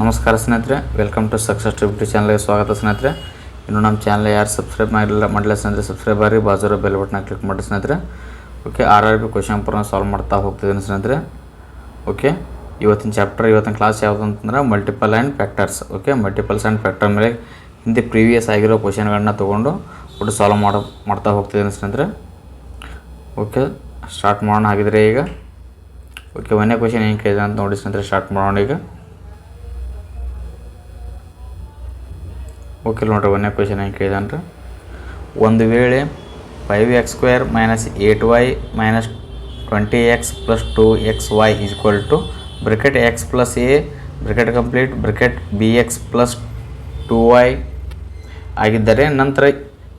ನಮಸ್ಕಾರ ಸ್ನೇಹಿತರೆ welcome to success ಟಿವಿಟಿ ಚಾನಲ್ಗೆ ಸ್ವಾಗತ ಸ್ನೇಹಿತರೆ. ಇನ್ನು ನಮ್ಮ ಚಾನಲ್ ಯಾರು ಸಬ್ಸ್ಕ್ರೈಬ್ ಮಾಡಿಲ್ಲ ಮಾಡಿಲ್ಲ ಸ್ನೇಹಿತರೆ ಸಬ್ಸ್ಕ್ರೈಬ್ ಆಗಿ ಬಾಜೂರ ಬೆಲ್ ಬಟನ್ನ ಕ್ಲಿಕ್ ಮಾಡಿ ಸ್ನೇಹಿತರೆ. Okay R R B question ಪೂರ್ಣ ಸಾಲ್ವ್ ಮಾಡ್ತಾ ಹೋಗ್ತಿದ್ದೀನಿ ಸ್ನೇಹಿತರೆ. ಓಕೆ ಇವತ್ತಿನ ಚಾಪ್ಟರ್ ಇವತ್ತಿನ ಕ್ಲಾಸ್ ಯಾವುದು ಅಂತಂದ್ರೆ multiple and factors okay multiples and factor ಮೇಲೆ ಹಿಂದೆ ಪ್ರೀವಿಯಸ್ ಆಗಿರೋ ಕ್ವಶನ್ಗಳನ್ನ ತೊಗೊಂಡು ಒಟ್ಟು ಸಾಲ್ವ್ ಮಾಡೋ, ಮಾಡ್ತಾ ಹೋಗ್ತಿದ್ದೀನಿ ಸ್ನೇಹಿತರೆ. ಓಕೆ ಸ್ಟಾರ್ಟ್ ಮಾಡೋಣ ಹಾಗಿದ್ರೆ ಈಗ. ಓಕೆ ಒಂದೇ ಕ್ವಶನ್ ಏನು ಕೇಳಿದೆ ಅಂತ ನೋಡಿ ಸ್ನೇಹಿತರೆ ಸ್ಟಾರ್ಟ್ ಮಾಡೋಣ ಈಗ. ಓಕೆ ನೋಡ್ರಿ ಒಂದನೇ ಕ್ವಶನ್ ಏನು ಕೇಳಿದೆ ಅಂದ್ರೆ, ಒಂದು ವೇಳೆ five x square minus eight y minus twenty x plus two x y equal to bracket x plus a bracket complete bracket b x plus two y ಆಗಿದ್ದರೆ ನಂತರ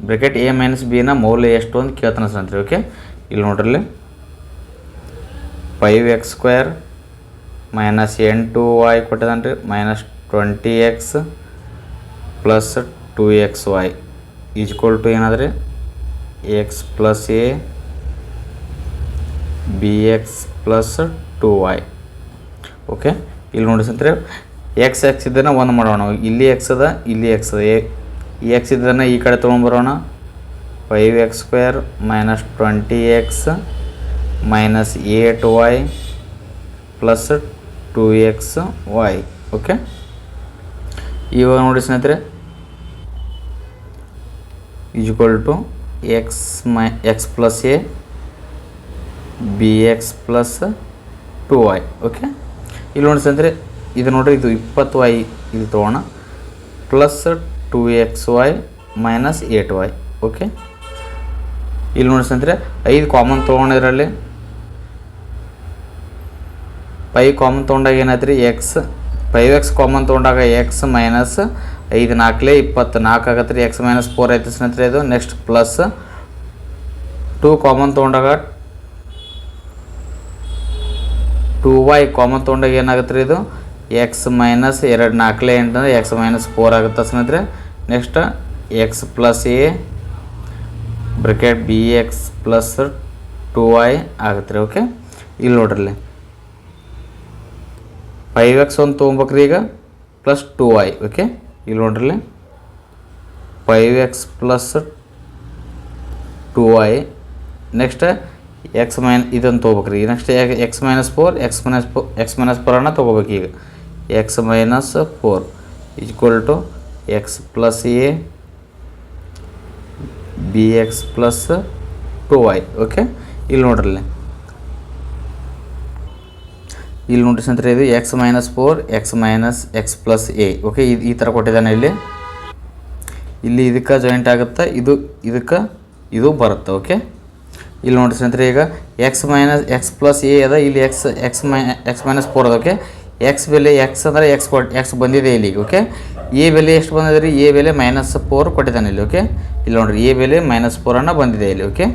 ಬ್ರಿಕೆಟ್ ಎ ಮೈನಸ್ ಬಿನ ಮೌಲ್ಯ ಎಷ್ಟು ಅಂತ ಕೇಳ್ತಾನೆ ಸಂತ್ರಿ ಓಕೆ ಇಲ್ಲಿ ನೋಡ್ರಲ್ಲಿ ಫೈವ್ ಎಕ್ಸ್ ಸ್ಕ್ವೇರ್ ಮೈನಸ್ ಎಂಟು ವೈ ಕೊಟ್ಟಿದ್ದಾನೆ ರೀ minus twenty x plus two x y equal to ಏನಾದ್ರಿ? X plus a b x plus two y okay ಇಲ್ಲಿ ನೋಡಿ ಸ್ನೇಹಿತರೆ ಎಕ್ಸ್ ಎಕ್ಸ್ ಇದನ್ನು ಒಂದು ಮಾಡೋಣ. ಇಲ್ಲಿ ಎಕ್ಸ್ ಅದ, ಇಲ್ಲಿ ಎಕ್ಸ್ ಅದ. ಎಕ್ಸ್ ಇದನ್ನು ಈ ಕಡೆ ತೊಗೊಂಬರೋಣ five x square minus twenty x minus eight y plus two x y okay ಇವಾಗ ನೋಡಿ ಸ್ನೇಹಿತರೆ equal to x my x plus a b x plus two y okay ಇಲ್ಲಿ ನೋಡಿ ಅಂದರೆ ಇದು ನೋಡ್ರಿ, ಇದು ಇಪ್ಪತ್ತು ವೈ ಇಲ್ಲಿ ತೊಗೋಣ. Plus two x y minus eight y okay ಇಲ್ಲಿ ನೋಡಿ ಅಂದರೆ ಐದು ಕಾಮನ್ ತೊಗೊಂಡಿದ್ರಲ್ಲಿ ಪೈ ಕಾಮನ್ ತೊಗೊಂಡಾಗ ಏನಾಯ್ತು ರೀ ಎಕ್ಸ್ ಫೈವ್ ಎಕ್ಸ್ ಕಾಮನ್ ತೊಗೊಂಡಾಗ ಎಕ್ಸ್ ಮೈನಸ್ ಐದು ನಾಲ್ಕಲೇ ಇಪ್ಪತ್ತು ನಾಲ್ಕು ಆಗತ್ತೆ ರೀ ಎಕ್ಸ್ ಮೈನಸ್ ಫೋರ್ ಐತೆ ಸ್ನೇಹಿತರೆ ಇದು. ನೆಕ್ಸ್ಟ್ ಪ್ಲಸ್ ಟೂ ಕಾಮನ್ ತೊಗೊಂಡಾಗ ಟೂ ವೈ ಕಾಮನ್ ತೊಗೊಂಡಾಗ ಏನಾಗುತ್ತೆ ರೀ ಇದು? ಎಕ್ಸ್ ಮೈನಸ್ ಎರಡು ನಾಲ್ಕಲೇ ಎಂಟಂದ್ರೆ ಎಕ್ಸ್ ಮೈನಸ್ ಫೋರ್ ಆಗುತ್ತೆ ಸ್ನೇಹಿತರೆ. Next x plus a bracket b x plus two y ಆಗುತ್ತೆ ರೀ ಓಕೆ ಇಲ್ಲಿ ನೋಡ್ರಿ ಫೈವ್ ಎಕ್ಸ್ ಒಂದು ತೊಗೊಬೇಕ್ರಿ ಈಗ ಪ್ಲಸ್ ಟೂ ವೈ ಓಕೆ ಇಲ್ಲಿ ನೋಡ್ರಿ five x plus two y next x mine ಇದನ್ನು ತೊಗೋಬೇಕ್ರಿ next x minus four x minus four x minus ಫೋರನ್ನು ತೊಗೋಬೇಕು ಈಗ x minus four equal to x plus a b x plus two y okay ಇಲ್ಲಿ ನೋಡ್ರಿ ಇಲ್ಲಿ ನೋಡಿ ಸ್ನೇಹಿತರೆ, ಇದು x minus four x minus x plus a okay ಇದು ಈ ಥರ ಕೊಟ್ಟಿದ್ದಾನೆ ಇಲ್ಲಿ. ಇಲ್ಲಿ ಇದಕ್ಕೆ ಜಾಯಿಂಟ್ ಆಗುತ್ತೆ? ಇದು ಇದಕ್ಕೆ ಇದು ಬರುತ್ತೆ? ಓಕೆ ಇಲ್ಲಿ ನೋಡಿ ಸ್ನೇಹಿತರೆ, ಈಗ x minus x plus a ಅದ, ಇಲ್ಲಿ x x my x minus four ಅದ ಓಕೆ ಎಕ್ಸ್ ಬೆಲೆ ಎಕ್ಸ್ ಅಂದರೆ ಎಕ್ಸ್ ಕೊಟ್ ಎಕ್ಸ್ ಬಂದಿದೆ ಇಲ್ಲಿಗೆ ಓಕೆ ಎ ಬೆಲೆ ಎಷ್ಟು ಬಂದಿದೆ ರೀ? ಎ ಬೆಲೆ ಮೈನಸ್ ಫೋರ್ ಕೊಟ್ಟಿದ್ದಾನೆ ಇಲ್ಲಿ ಓಕೆ ಇಲ್ಲಿ ನೋಡಿರಿ ಎ ಬೆಲೆ ಮೈನಸ್ ಫೋರನ್ನು ಬಂದಿದೆ ಇಲ್ಲಿ ಓಕೆ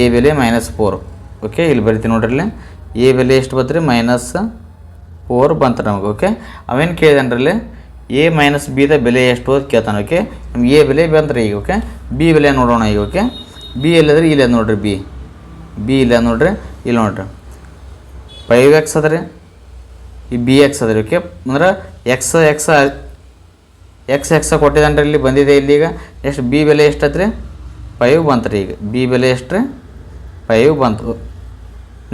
ಎ ಬೆಲೆ ಮೈನಸ್ ಫೋರ್ ಓಕೆ ಇಲ್ಲಿ ಬರಿತೀನಿ ನೋಡ್ರಿ ಇಲ್ಲಿ. ಎ ಬೆಲೆ ಎಷ್ಟು ಬಂತು ರೀ ಮೈನಸ್ ಫೋರ್ ಬಂತು ನಮಗೆ ಓಕೆ ಅವೇನು ಕೇಳಿದನ್ರಲ್ಲಿ ಎ ಮೈನಸ್ ಬಿದ ಬೆಲೆ ಎಷ್ಟು ಅಂತ ಕೇಳ್ತಾನೆ ಓಕೆ ನಮ್ಗೆ ಎ ಬೆಲೆ ಬಂತ್ರಿ ಈಗ ಓಕೆ ಬಿ ಬೆಲೆ ನೋಡೋಣ ಈಗ ಓಕೆ ಬಿ ಎಲ್ಲಿದ್ರೆ ಇಲ್ಲ ನೋಡ್ರಿ ಬಿ ಬಿ ಇಲ್ಲ ನೋಡ್ರಿ, ಇಲ್ಲಿ ನೋಡ್ರಿ. ಫೈವ್ ಎಕ್ಸ್ ಅದ ರೀ ಈ ಬಿ ಎಕ್ಸ್ ಅದ ಓಕೆ ಅಂದ್ರೆ ಎಕ್ಸ್ ಎಕ್ಸ್ ಎಕ್ಸ್ ಎಕ್ಸ್ ಕೊಟ್ಟಿದ್ದಾನೆ ಇಲ್ಲಿ ಬಂದಿದೆ ಇಲ್ಲಿ ಈಗ. ಎಷ್ಟು? ಬಿ ಬೆಲೆ ಎಷ್ಟು ಅದ್ರಿ ಫೈವ್ ಬಂತು ರೀ ಈಗ. ಬಿ ಬೆಲೆ ಎಷ್ಟು ರೀ ಫೈವ್ ಬಂತು.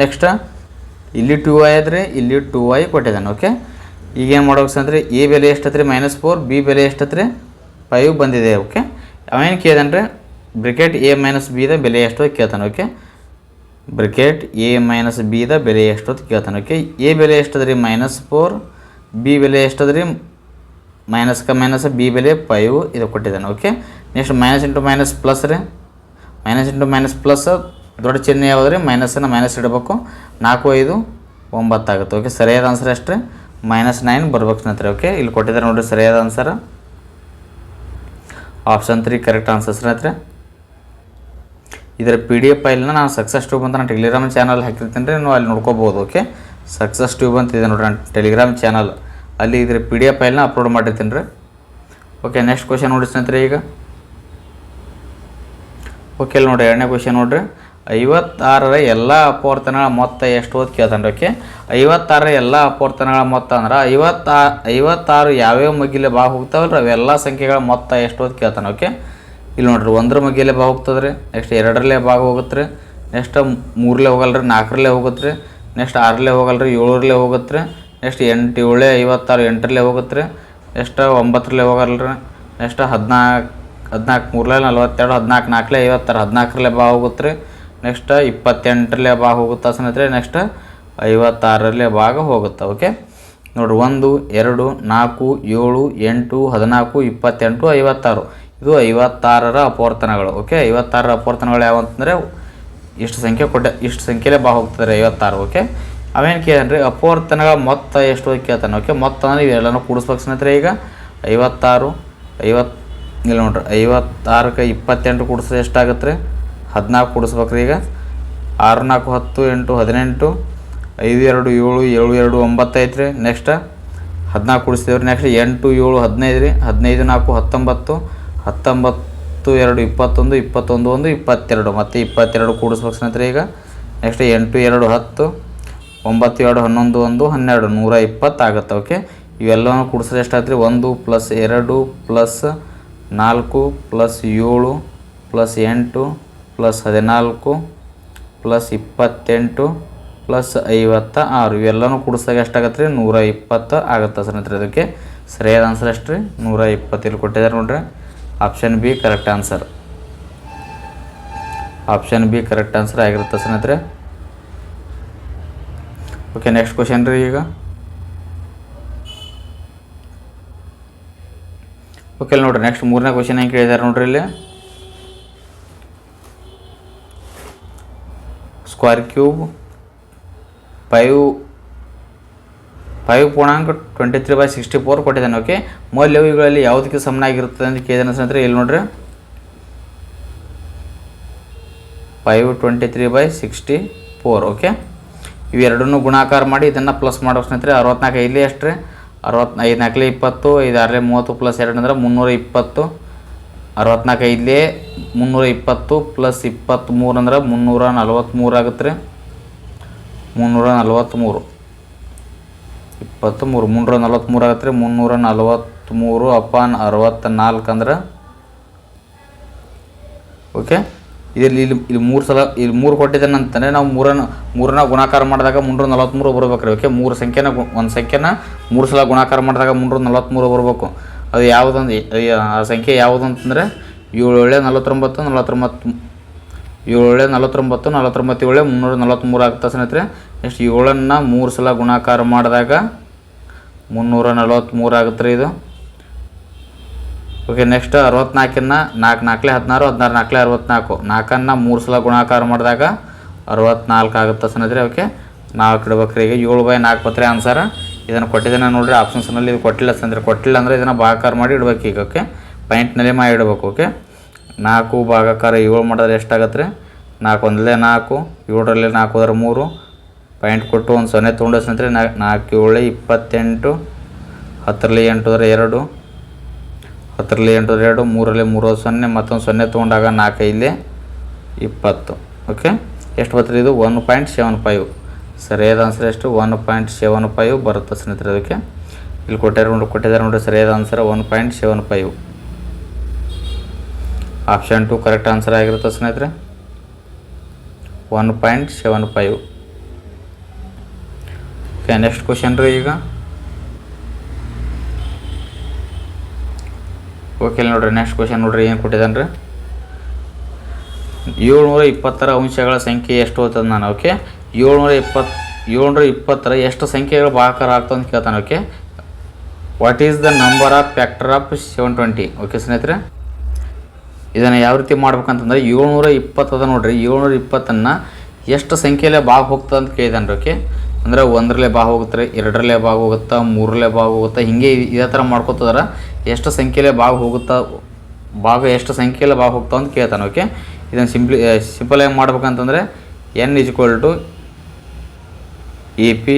ನೆಕ್ಸ್ಟ್ ಇಲ್ಲಿ ಟೂ ಐ ಆದರೆ ಇಲ್ಲಿ ಟೂ ಐ ಕೊಟ್ಟಿದ್ದಾನೆ ಓಕೆ ಈಗ ಏನು ಸಹ ಅಂದರೆ ಎ ಬೆಲೆ ಎಷ್ಟತ್ರಿ? ಮೈನಸ್ ಫೋರ್ ಬಿ ಬೆಲೆ ಎಷ್ಟತ್ರಿ? ಫೈವ್ ಬಂದಿದೆ ಓಕೆ ಅವೇನು ಕೇಳಿದಾನೆ ಬ್ರಿಕೆಟ್ ಎ ಮೈನಸ್ ಬಿದ ಬೆಲೆ ಎಷ್ಟು ಅಂತ ಕೇಳ್ತಾನೆ ಓಕೆ ಬ್ರಿಕೆಟ್ ಎ ಮೈನಸ್ ಬಿದ ಬೆಲೆ ಎಷ್ಟು ಅಂತ ಕೇಳ್ತಾನೆ ಓಕೆ ಎ ಬೆಲೆ ಎಷ್ಟದ್ರಿ? ಮೈನಸ್ ಫೋರ್ ಬಿ ಬೆಲೆ ಎಷ್ಟದ್ರಿ? ಮೈನಸ್ ಕ ಮೈನಸ್ ಬಿ ಬೆಲೆ ಫೈವ್ ಇದು ಕೊಟ್ಟಿದ್ದಾನೆ okay next minus into minus plus ರೀ. ಮೈನಸ್ ಇಂಟು ಮೈನಸ್ ಪ್ಲಸ್ ದೊಡ್ಡ ಚಿಹ್ನೆ ಯಾವುದ್ರಿ? ಮೈನಸನ್ನು ಮೈನಸ್ ಇಡಬೇಕು. ನಾಲ್ಕು, ಐದು ಒಂಬತ್ತಾಗುತ್ತೆ ಓಕೆ ಸರಿಯಾದ ಆನ್ಸರ್ ಎಷ್ಟು ಮೈನಸ್ ನೈನ್ ಬರ್ಬೇಕು ಸ್ನೇಹಿತರೆ ಓಕೆ ಇಲ್ಲಿ ಕೊಟ್ಟಿದ್ದಾರೆ ನೋಡಿರಿ ಸರಿಯಾದ answer option three correct answer ಸ್ನೇಹಿತರೆ. ಇದರ ಪಿ ಡಿ ಎಫ್ ಫೈಲ್ನ ನಾನು ಸಕ್ಸಸ್ ಟ್ಯೂಬ್ ಅಂತ ನಾನು ಟೆಲಿಗ್ರಾಮ್ ಚಾನಲ್ ಹಾಕಿರ್ತೀನಿ ರೀ, ನೀವು ಅಲ್ಲಿ ನೋಡ್ಕೋಬೋದು ಓಕೆ ಸಕ್ಸಸ್ ಟ್ಯೂಬ್ ಅಂತ ಇದೆ ನೋಡ್ರಿ ಟೆಲಿಗ್ರಾಮ್ ಚಾನಲ್ ಅಲ್ಲಿ ಇದ್ರ ಪಿ ಡಿ ಎಫ್ ಫೈಲ್ನ ಅಪ್ಲೋಡ್ ಮಾಡಿರ್ತೀನಿ ರೀ. ಓಕೆ ನೆಕ್ಸ್ಟ್ ಕ್ವಶನ್ ನೋಡಿ ಸ್ನೇಹಿತರೆ ಈಗ. ಓಕೆ ಇಲ್ಲಿ ನೋಡಿರಿ ಎರಡನೇ ಕ್ವಶನ್ ನೋಡಿರಿ. ಐವತ್ತಾರರ ಎಲ್ಲ ಅಪವರ್ತನಗಳ ಮೊತ್ತ ಎಷ್ಟು ಓದ್ ಕೇಳ್ತಾನೆ ಓಕೆ? ಐವತ್ತಾರರ ಎಲ್ಲ ಅಪವರ್ತನಗಳ ಮೊತ್ತ ಅಂದ್ರೆ ಐವತ್ತಾ, ಐವತ್ತಾರು ಯಾವ್ಯಾವ ಮಗ್ಗಿಲೆ ಬಾ ಹೋಗ್ತಾವಲ್ಲ ಅವೆಲ್ಲ ಸಂಖ್ಯೆಗಳ ಮೊತ್ತ ಎಷ್ಟು ಓದ್ ಕೇಳ್ತಾನೆ ಓಕೆ? ಇಲ್ಲಿ ನೋಡ್ರಿ, ಒಂದರ ಮಗ್ಗಿಲೆ ಬಾ ಹೋಗ್ತದೆ ರೀ ನೆಕ್ಸ್ಟ್ ಎರಡರಲ್ಲೇ ಭಾಗ ಹೋಗುತ್ತೆ ರೀ ನೆಕ್ಸ್ಟ್ ಮೂರಲೇ ಹೋಗಲ್ಲ ರೀ ನಾಲ್ಕರಲ್ಲೇ ಹೋಗುತ್ತೆ ರೀ ನೆಕ್ಸ್ಟ್ ಆರಲ್ಲೇ ಹೋಗಲ್ಲ ರೀ ಏಳರಲ್ಲೇ ಹೋಗುತ್ತೆ ರೀ ನೆಕ್ಸ್ಟ್ ಎಂಟು, ಏಳೇ, ಐವತ್ತಾರು, ಎಂಟರಲ್ಲೇ ಹೋಗುತ್ತೆ ರೀ ನೆಕ್ಸ್ಟ್ ಒಂಬತ್ತರಲ್ಲೇ ಹೋಗಲ್ಲ ರೀ ನೆಕ್ಸ್ಟ್ ಹದಿನಾಲ್ಕು ಹದಿನಾಲ್ಕು ಮೂರಲೇ ನಲ್ವತ್ತೆರಡು ಹದಿನಾಲ್ಕು ನಾಲ್ಕಲೇ ಐವತ್ತಾರು, ಹದಿನಾಲ್ಕರಲ್ಲೇ ಬಾ ಹೋಗುತ್ತೆ ರೀ ನೆಕ್ಸ್ಟ್ ಇಪ್ಪತ್ತೆಂಟರಲ್ಲೇ ಭಾಗ ಹೋಗುತ್ತಾ ಸ್ನೇಹಿತರೆ? ನೆಕ್ಸ್ಟ್ ಐವತ್ತಾರರಲ್ಲೇ ಭಾಗ ಹೋಗುತ್ತೆ ಓಕೆ ನೋಡಿ, ಒಂದು, ಎರಡು, ನಾಲ್ಕು, ಏಳು, ಎಂಟು, ಹದಿನಾಲ್ಕು, ಇಪ್ಪತ್ತೆಂಟು, ಐವತ್ತಾರು. ಇದು ಐವತ್ತಾರರ ಅಪವರ್ತನಗಳು ಓಕೆ ಐವತ್ತಾರರ ಅಪವರ್ತನಗಳು ಯಾವ ಅಂತಂದರೆ ಇಷ್ಟು ಸಂಖ್ಯೆ ಕೊಟ್ಟೆ ಇಷ್ಟು ಸಂಖ್ಯೆಯಲ್ಲೇ ಭಾಗ ಹೋಗ್ತದೆ ಐವತ್ತಾರು ಓಕೆ ಅವೇನು ಕೇಳ್ರಿ ಅಪವರ್ತನಗಳ ಮೊತ್ತ ಎಷ್ಟು ಕೇಳ್ತಾನೆ ಓಕೆ ಮೊತ್ತ ಅಂದರೆ ಇವೆಲ್ಲನೂ ಕೂಡಿಸ್ಬೇಕು ಸ್ನೇಹಿತರೆ ಈಗ. ಐವತ್ತಾರು ಐವತ್ತು ಇಲ್ಲ ನೋಡ್ರಿ, ಐವತ್ತಾರಕ್ಕೆ ಇಪ್ಪತ್ತೆಂಟು ಕೂಡಿಸಿದ್ರೆ ಎಷ್ಟಾಗುತ್ತೆ ರೀ? ಹದಿನಾಲ್ಕು ಕೂಡಿಸ್ಬೇಕ್ರಿ ಈಗ. ಆರು ನಾಲ್ಕು ಹತ್ತು, ಎಂಟು ಹದಿನೆಂಟು, ಐದು, ಎರಡು, ಏಳು ಏಳು, ಎರಡು, ಒಂಬತ್ತು ಐತೆ ರೀ ನೆಕ್ಸ್ಟ್ ಹದಿನಾಲ್ಕು ಕೂಡಿಸ್ತೀವಿ ರೀ ನೆಕ್ಸ್ಟ್ ಎಂಟು, ಏಳು, ಹದಿನೈದು ರೀ. ಹದಿನೈದು, ನಾಲ್ಕು, ಹತ್ತೊಂಬತ್ತು ಹತ್ತೊಂಬತ್ತು, ಎರಡು, ಇಪ್ಪತ್ತೊಂದು ಇಪ್ಪತ್ತೊಂದು, ಒಂದು, ಇಪ್ಪತ್ತೆರಡು. ಮತ್ತು ಇಪ್ಪತ್ತೆರಡು ಕೂಡಿಸ್ಬೇಕು ಸ್ನೇಹಿತರೆ ಈಗ. ನೆಕ್ಸ್ಟ್ ಎಂಟು, ಎರಡು, ಹತ್ತು, ಒಂಬತ್ತು, ಎರಡು, ಹನ್ನೊಂದು, ಒಂದು, ಹನ್ನೆರಡು, ನೂರ ಇಪ್ಪತ್ತು ಆಗುತ್ತೆ. ಓಕೆ ಇವೆಲ್ಲವೂ ಕೂಡಿಸ್ರೆ ಎಷ್ಟಾಯ್ತು ರೀ ಒಂದು ಪ್ಲಸ್ ಎರಡು ಪ್ಲಸ್ ನಾಲ್ಕು ಪ್ಲಸ್ ಏಳು ಪ್ಲಸ್ ಎಂಟು ಪ್ಲಸ್ ಹದಿನಾಲ್ಕು, ಪ್ಲಸ್ ಇಪ್ಪತ್ತೆಂಟು, ಪ್ಲಸ್ ಐವತ್ತ ಆರು. ಇವೆಲ್ಲನೂ ಕೂಡಿಸ್ದಾಗ ಎಷ್ಟಾಗತ್ತೆ ರೀ? ನೂರ ಇಪ್ಪತ್ತು ಆಗುತ್ತೆ ಸ್ನೇಹಿತರೆ ಅದಕ್ಕೆ. ಸರಿಯಾದ ಆನ್ಸರ್ ಎಷ್ಟು ರೀ. ನೂರ ಇಪ್ಪತ್ತು ಇಲ್ಲಿ ಕೊಟ್ಟಿದ್ದಾರೆ ನೋಡ್ರಿ. Option B correct answer option B correct answer ಆಗಿರುತ್ತೆ ಸ್ನೇಹಿತರೆ ಓಕೆ ನೆಕ್ಸ್ಟ್ ಕ್ವಶನ್ ರೀ ಈಗ. ಓಕೆ ನೋಡ್ರಿ ನೆಕ್ಸ್ಟ್ ಮೂರನೇ ಕ್ವಶನ್ ಹೆಂಗೆ ಕೇಳಿದ್ದಾರೆ ನೋಡ್ರಿ ಇಲ್ಲಿ? ಸ್ಕ್ವೇರ್ ಕ್ಯೂಬ್ ಫೈವ್ ಫೈವ್ ಪೂರ್ಣಾಂಕ twenty three by sixty four ಕೊಟ್ಟಿದ್ದಾನೆ ಓಕೆ ಮೌಲ್ಯವು ಇವುಗಳಲ್ಲಿ ಯಾವುದಕ್ಕೆ ಸಮನಾಗಿರುತ್ತದೆ ಅಂತ ಕೇಳಿದ ಸ್ನೇಹಿತರೆ ಇಲ್ಲಿ ನೋಡ್ರಿ. Five twenty three by sixty four okay ಇವೆರಡನ್ನೂ ಗುಣಾಕಾರ ಮಾಡಿ ಇದನ್ನು ಪ್ಲಸ್ ಮಾಡೋ ಸ್ನೇಹಿತರೆ, ಅರವತ್ನಾಲ್ಕು ಇಲ್ಲಿ ಎಷ್ಟು ರೀ ಅರವತ್ತು ಐದು ನಾಲ್ಕಲೇ ಇಪ್ಪತ್ತು, ಐದು ಆರಲೇ ಮೂವತ್ತು ಪ್ಲಸ್ ಎರಡು ಅಂದ್ರೆ ಮುನ್ನೂರ ಇಪ್ಪತ್ತು. ಅರವತ್ನಾಲ್ಕು ಐದಲೇ ಮುನ್ನೂರ ಇಪ್ಪತ್ತು ಪ್ಲಸ್ ಇಪ್ಪತ್ತ್ಮೂರು ಅಂದ್ರೆ ಮುನ್ನೂರ ನಲ್ವತ್ತ್ಮೂರು ಆಗುತ್ತೆ ರೀ ಮುನ್ನೂರ ನಲ್ವತ್ತ್ಮೂರು ಇಪ್ಪತ್ತ್ಮೂರು ಮುನ್ನೂರ ನಲ್ವತ್ತ್ಮೂರು ಆಗತ್ತೆ ರೀ ಮುನ್ನೂರ ನಲ್ವತ್ತ್ಮೂರು ಅಪಾನ್ ಅರವತ್ತ್ನಾಲ್ಕು ಅಂದ್ರೆ ಓಕೆ? ಇದರಲ್ಲಿ ಇಲ್ಲಿ ಇಲ್ಲಿ ಮೂರು ಸಲ, ಇಲ್ಲಿ ಮೂರು ಕೊಟ್ಟಿದ್ದಾನೆ ಅಂತಂದರೆ ನಾವು ಮೂರನ್ನು, ಮೂರನ್ನ ಗುಣಾಕಾರ ಮಾಡಿದಾಗ ಮುನ್ನೂರ ನಲ್ವತ್ತ್ಮೂರು ಬರ್ಬೇಕು ರೀ ಓಕೆ? ಮೂರು ಸಂಖ್ಯೆನ ಒಂದು ಸಂಖ್ಯೆನ ಮೂರು ಸಲ ಗುಣಾಕಾರ ಮಾಡಿದಾಗ ಮುನ್ನೂರ ನಲ್ವತ್ತ್ಮೂರು ಬರಬೇಕು. ಅದು ಯಾವುದೊಂದು ಆ ಸಂಖ್ಯೆ ಯಾವುದು ಅಂತಂದ್ರೆ ಏಳು ನಲವತ್ತೊಂಬತ್ತು, ಏಳೇಳೆ ನಲವತ್ತೊಂಬತ್ತು ನಲ್ವತ್ತೊಂಬತ್ತು ನಲ್ವತ್ತೊಂಬತ್ತು ಏಳೆ ಮುನ್ನೂರ ನಲವತ್ತ್ಮೂರು ಆಗ್ತಾ ಸ್ನೇಹಿತರೆ. ನೆಕ್ಸ್ಟ್ ಏಳನ್ನು ಮೂರು ಸಲ ಗುಣಾಕಾರ ಮಾಡಿದಾಗ ಮುನ್ನೂರ ನಲ್ವತ್ತ್ಮೂರು ಆಗುತ್ತೆ ರೀ ಇದು. ಓಕೆ ನೆಕ್ಸ್ಟ್ ಅರವತ್ತ್ನಾಲ್ಕಿನ ನಾಲ್ಕು ನಾಲ್ಕಲೆ ಹದಿನಾರು ಹದಿನಾರು ನಾಲ್ಕಲೆ ಅರವತ್ನಾಲ್ಕು. ನಾಲ್ಕನ್ನು ಮೂರು ಸಲ ಗುಣಾಕಾರ ಮಾಡಿದಾಗ ಅರವತ್ನಾಲ್ಕು ಆಗುತ್ತೆ ಸ್ನೇಹಿತರೆ. ಓಕೆ ನಾಲ್ಕು ಇಡ್ಬೇಕ್ರಿ ಈಗ. ಏಳು ಬೈ ನಾಲ್ಕು ಪತ್ರೆ ಆನ್ಸರ ಇದನ್ನು ಕೊಟ್ಟಿದ್ದಾನೆ ನೋಡಿರಿ ಆಪ್ಷನ್ಸ್ನಲ್ಲಿ ಇದು ಕೊಟ್ಟಿಲ್ಲ ಸ್ನೇಹಿತರೆ ಕೊಟ್ಟಿಲ್ಲ ಅಂದರೆ ಇದನ್ನು ಭಾಗಾಕಾರ ಮಾಡಿ ಇಡಬೇಕು ಈಗ ಓಕೆ ಪಾಯಿಂಟ್ನಲ್ಲಿ ಮಾಡಿ ಇಡಬೇಕು ಓಕೆ ನಾಲ್ಕು ಭಾಗಾಕಾರ ಏಳು ಮಾಡಿದ್ರೆ ಎಷ್ಟಾಗತ್ತೆ ರೀ? ನಾಲ್ಕು ಒಂದಲೇ ನಾಲ್ಕು, ಏಳರಲ್ಲಿ ನಾಲ್ಕು ಹೋದ್ರೆ ಮೂರು. ಪಾಯಿಂಟ್ ಕೊಟ್ಟು ಒಂದು ಸೊನ್ನೆ ತೊಗೊಂಡು ಸ್ನೇಹಿತರೆ ನಾಲ್ಕು ಏಳು, ಇಪ್ಪತ್ತೆಂಟು, ಹತ್ತರಲ್ಲಿ ಎಂಟು ಹೋದ್ರೆ ಎರಡು. ಹತ್ತರಲ್ಲಿ ಎಂಟು ಹೋದ್ರೆ ಎರಡು ಮೂರಲ್ಲಿ ಮೂರು ಸೊನ್ನೆ, ಮತ್ತೊಂದು ಸೊನ್ನೆ ತೊಗೊಂಡಾಗ ನಾಲ್ಕೈದಲೇ ಇಪ್ಪತ್ತು ಓಕೆ ಎಷ್ಟು ಬರ್ತದೆ ಇದು? ಒನ್ ಪಾಯಿಂಟ್ ಸೆವೆನ್ ಫೈವ್ ಸರಿಯಾದ ಆನ್ಸರ್ ಎಷ್ಟು? ಒನ್ ಪಾಯಿಂಟ್ ಸೆವೆನ್ ಫೈವ್ ಬರುತ್ತೆ ಸ್ನೇಹಿತರೆ ಅದಕ್ಕೆ. ಇಲ್ಲಿ ಕೊಟ್ಟಾರೆ ನೋಡಿ, ಕೊಟ್ಟಿದ್ದಾರೆ ನೋಡಿ ಸರಿಯಾದ answer one point seven five option two correct answer ಆಗಿರುತ್ತೆ ಸ್ನೇಹಿತರೆ one point seven five okay next question ರೀ ಈಗ. ಓಕೆ ಇಲ್ಲಿ ನೋಡ್ರಿ ನೆಕ್ಸ್ಟ್ ಕ್ವಶನ್ ನೋಡ್ರಿ, ಏನು ಕೊಟ್ಟಿದ್ದಾನೆ ರೀ ಏಳ್ನೂರ ಇಪ್ಪತ್ತರ ಅಂಶಗಳ ಸಂಖ್ಯೆ ಎಷ್ಟು ಹೋಗ್ತದೆ ನಾನು ಓಕೆ ಏಳ್ನೂರ ಇಪ್ಪತ್ತು ಏಳ್ನೂರ ಇಪ್ಪತ್ತರ ಎಷ್ಟು ಸಂಖ್ಯೆಗಳು ಭಾಗಾಕಾರ ಆಗ್ತವೆ ಅಂತ ಕೇಳ್ತಾನೆ okay what is the number of factor of seven twenty okay ಸ್ನೇಹಿತರೆ? ಇದನ್ನು ಯಾವ ರೀತಿ ಮಾಡ್ಬೇಕಂತಂದ್ರೆ ಏಳ್ನೂರ ಇಪ್ಪತ್ತದ ನೋಡ್ರಿ, ಏಳ್ನೂರ ಇಪ್ಪತ್ತನ್ನು ಎಷ್ಟು ಸಂಖ್ಯೆಯಲ್ಲೇ ಭಾಗ ಹೋಗ್ತದೆ ಅಂತ ಕೇಳಿದಾನೆ ಓಕೆ ಅಂದರೆ ಒಂದರಲ್ಲೇ ಭಾಗ ಹೋಗುತ್ತೆ, ಎರಡರಲ್ಲೇ ಭಾಗ ಹೋಗುತ್ತಾ, ಮೂರರಲ್ಲೇ ಭಾಗ ಹೋಗುತ್ತಾ, ಹೀಗೆ ಇದೇ ಥರ ಮಾಡ್ಕೋತದಾರ ಎಷ್ಟು ಸಂಖ್ಯೆಯಲ್ಲೇ ಭಾಗ ಹೋಗುತ್ತಾ, ಭಾಗ ಎಷ್ಟು ಸಂಖ್ಯೆಯಲ್ಲೇ ಭಾಗ ಹೋಗ್ತಾವ ಅಂತ ಕೇಳ್ತಾನೆ ಓಕೆ ಇದನ್ನು ಸಿಂಪ್ಲಿ ಸಿಂಪಲ್ ಆಗಿ ಮಾಡ್ಬೇಕಂತಂದರೆ n is equal to a p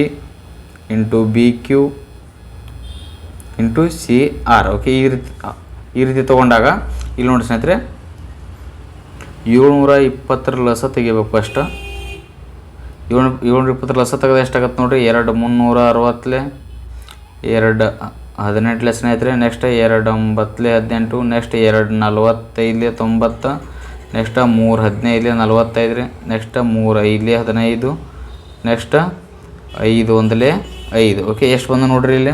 into b q into c r okay ಈ ರೀತಿ ಈ ರೀತಿ ತೊಗೊಂಡಾಗ, ಇಲ್ಲಿ ನೋಡಿ ಸ್ನೇಹಿತರೆ, ಏಳ್ನೂರ ಇಪ್ಪತ್ತರ ಲಸ ತೆಗಿಬೇಕು ಫಸ್ಟ್ ಏಳು ಏಳ್ನೂರ ಇಪ್ಪತ್ತರ ಲಸ ತೆಗೆದ್ರೆ ಎಷ್ಟಾಗತ್ತೆ ನೋಡಿರಿ? ಎರಡು ಮುನ್ನೂರ ಅರವತ್ತಲೆ, ಎರಡು ಹದಿನೆಂಟು ಸ್ನೇಹಿತರೆ ನೆಕ್ಸ್ಟ್ ಎರಡು ಒಂಬತ್ತಲೆ ಹದಿನೆಂಟು ನೆಕ್ಸ್ಟ್ ಎರಡು ನಲ್ವತ್ತೈದಲೆ ತೊಂಬತ್ತು ನೆಕ್ಸ್ಟ್ ಮೂರು ಹದಿನೈದಲೆ ನಲ್ವತ್ತೈದು ರೀ ನೆಕ್ಸ್ಟ್ ಮೂರು ಐದಲೆ ಹದಿನೈದು ನೆಕ್ಸ್ಟ್ ಐದು ಒಂದಲೆ ಐದು. ಓಕೆ ಎಷ್ಟು ಬಂದ ನೋಡ್ರಿ ಇಲ್ಲಿ?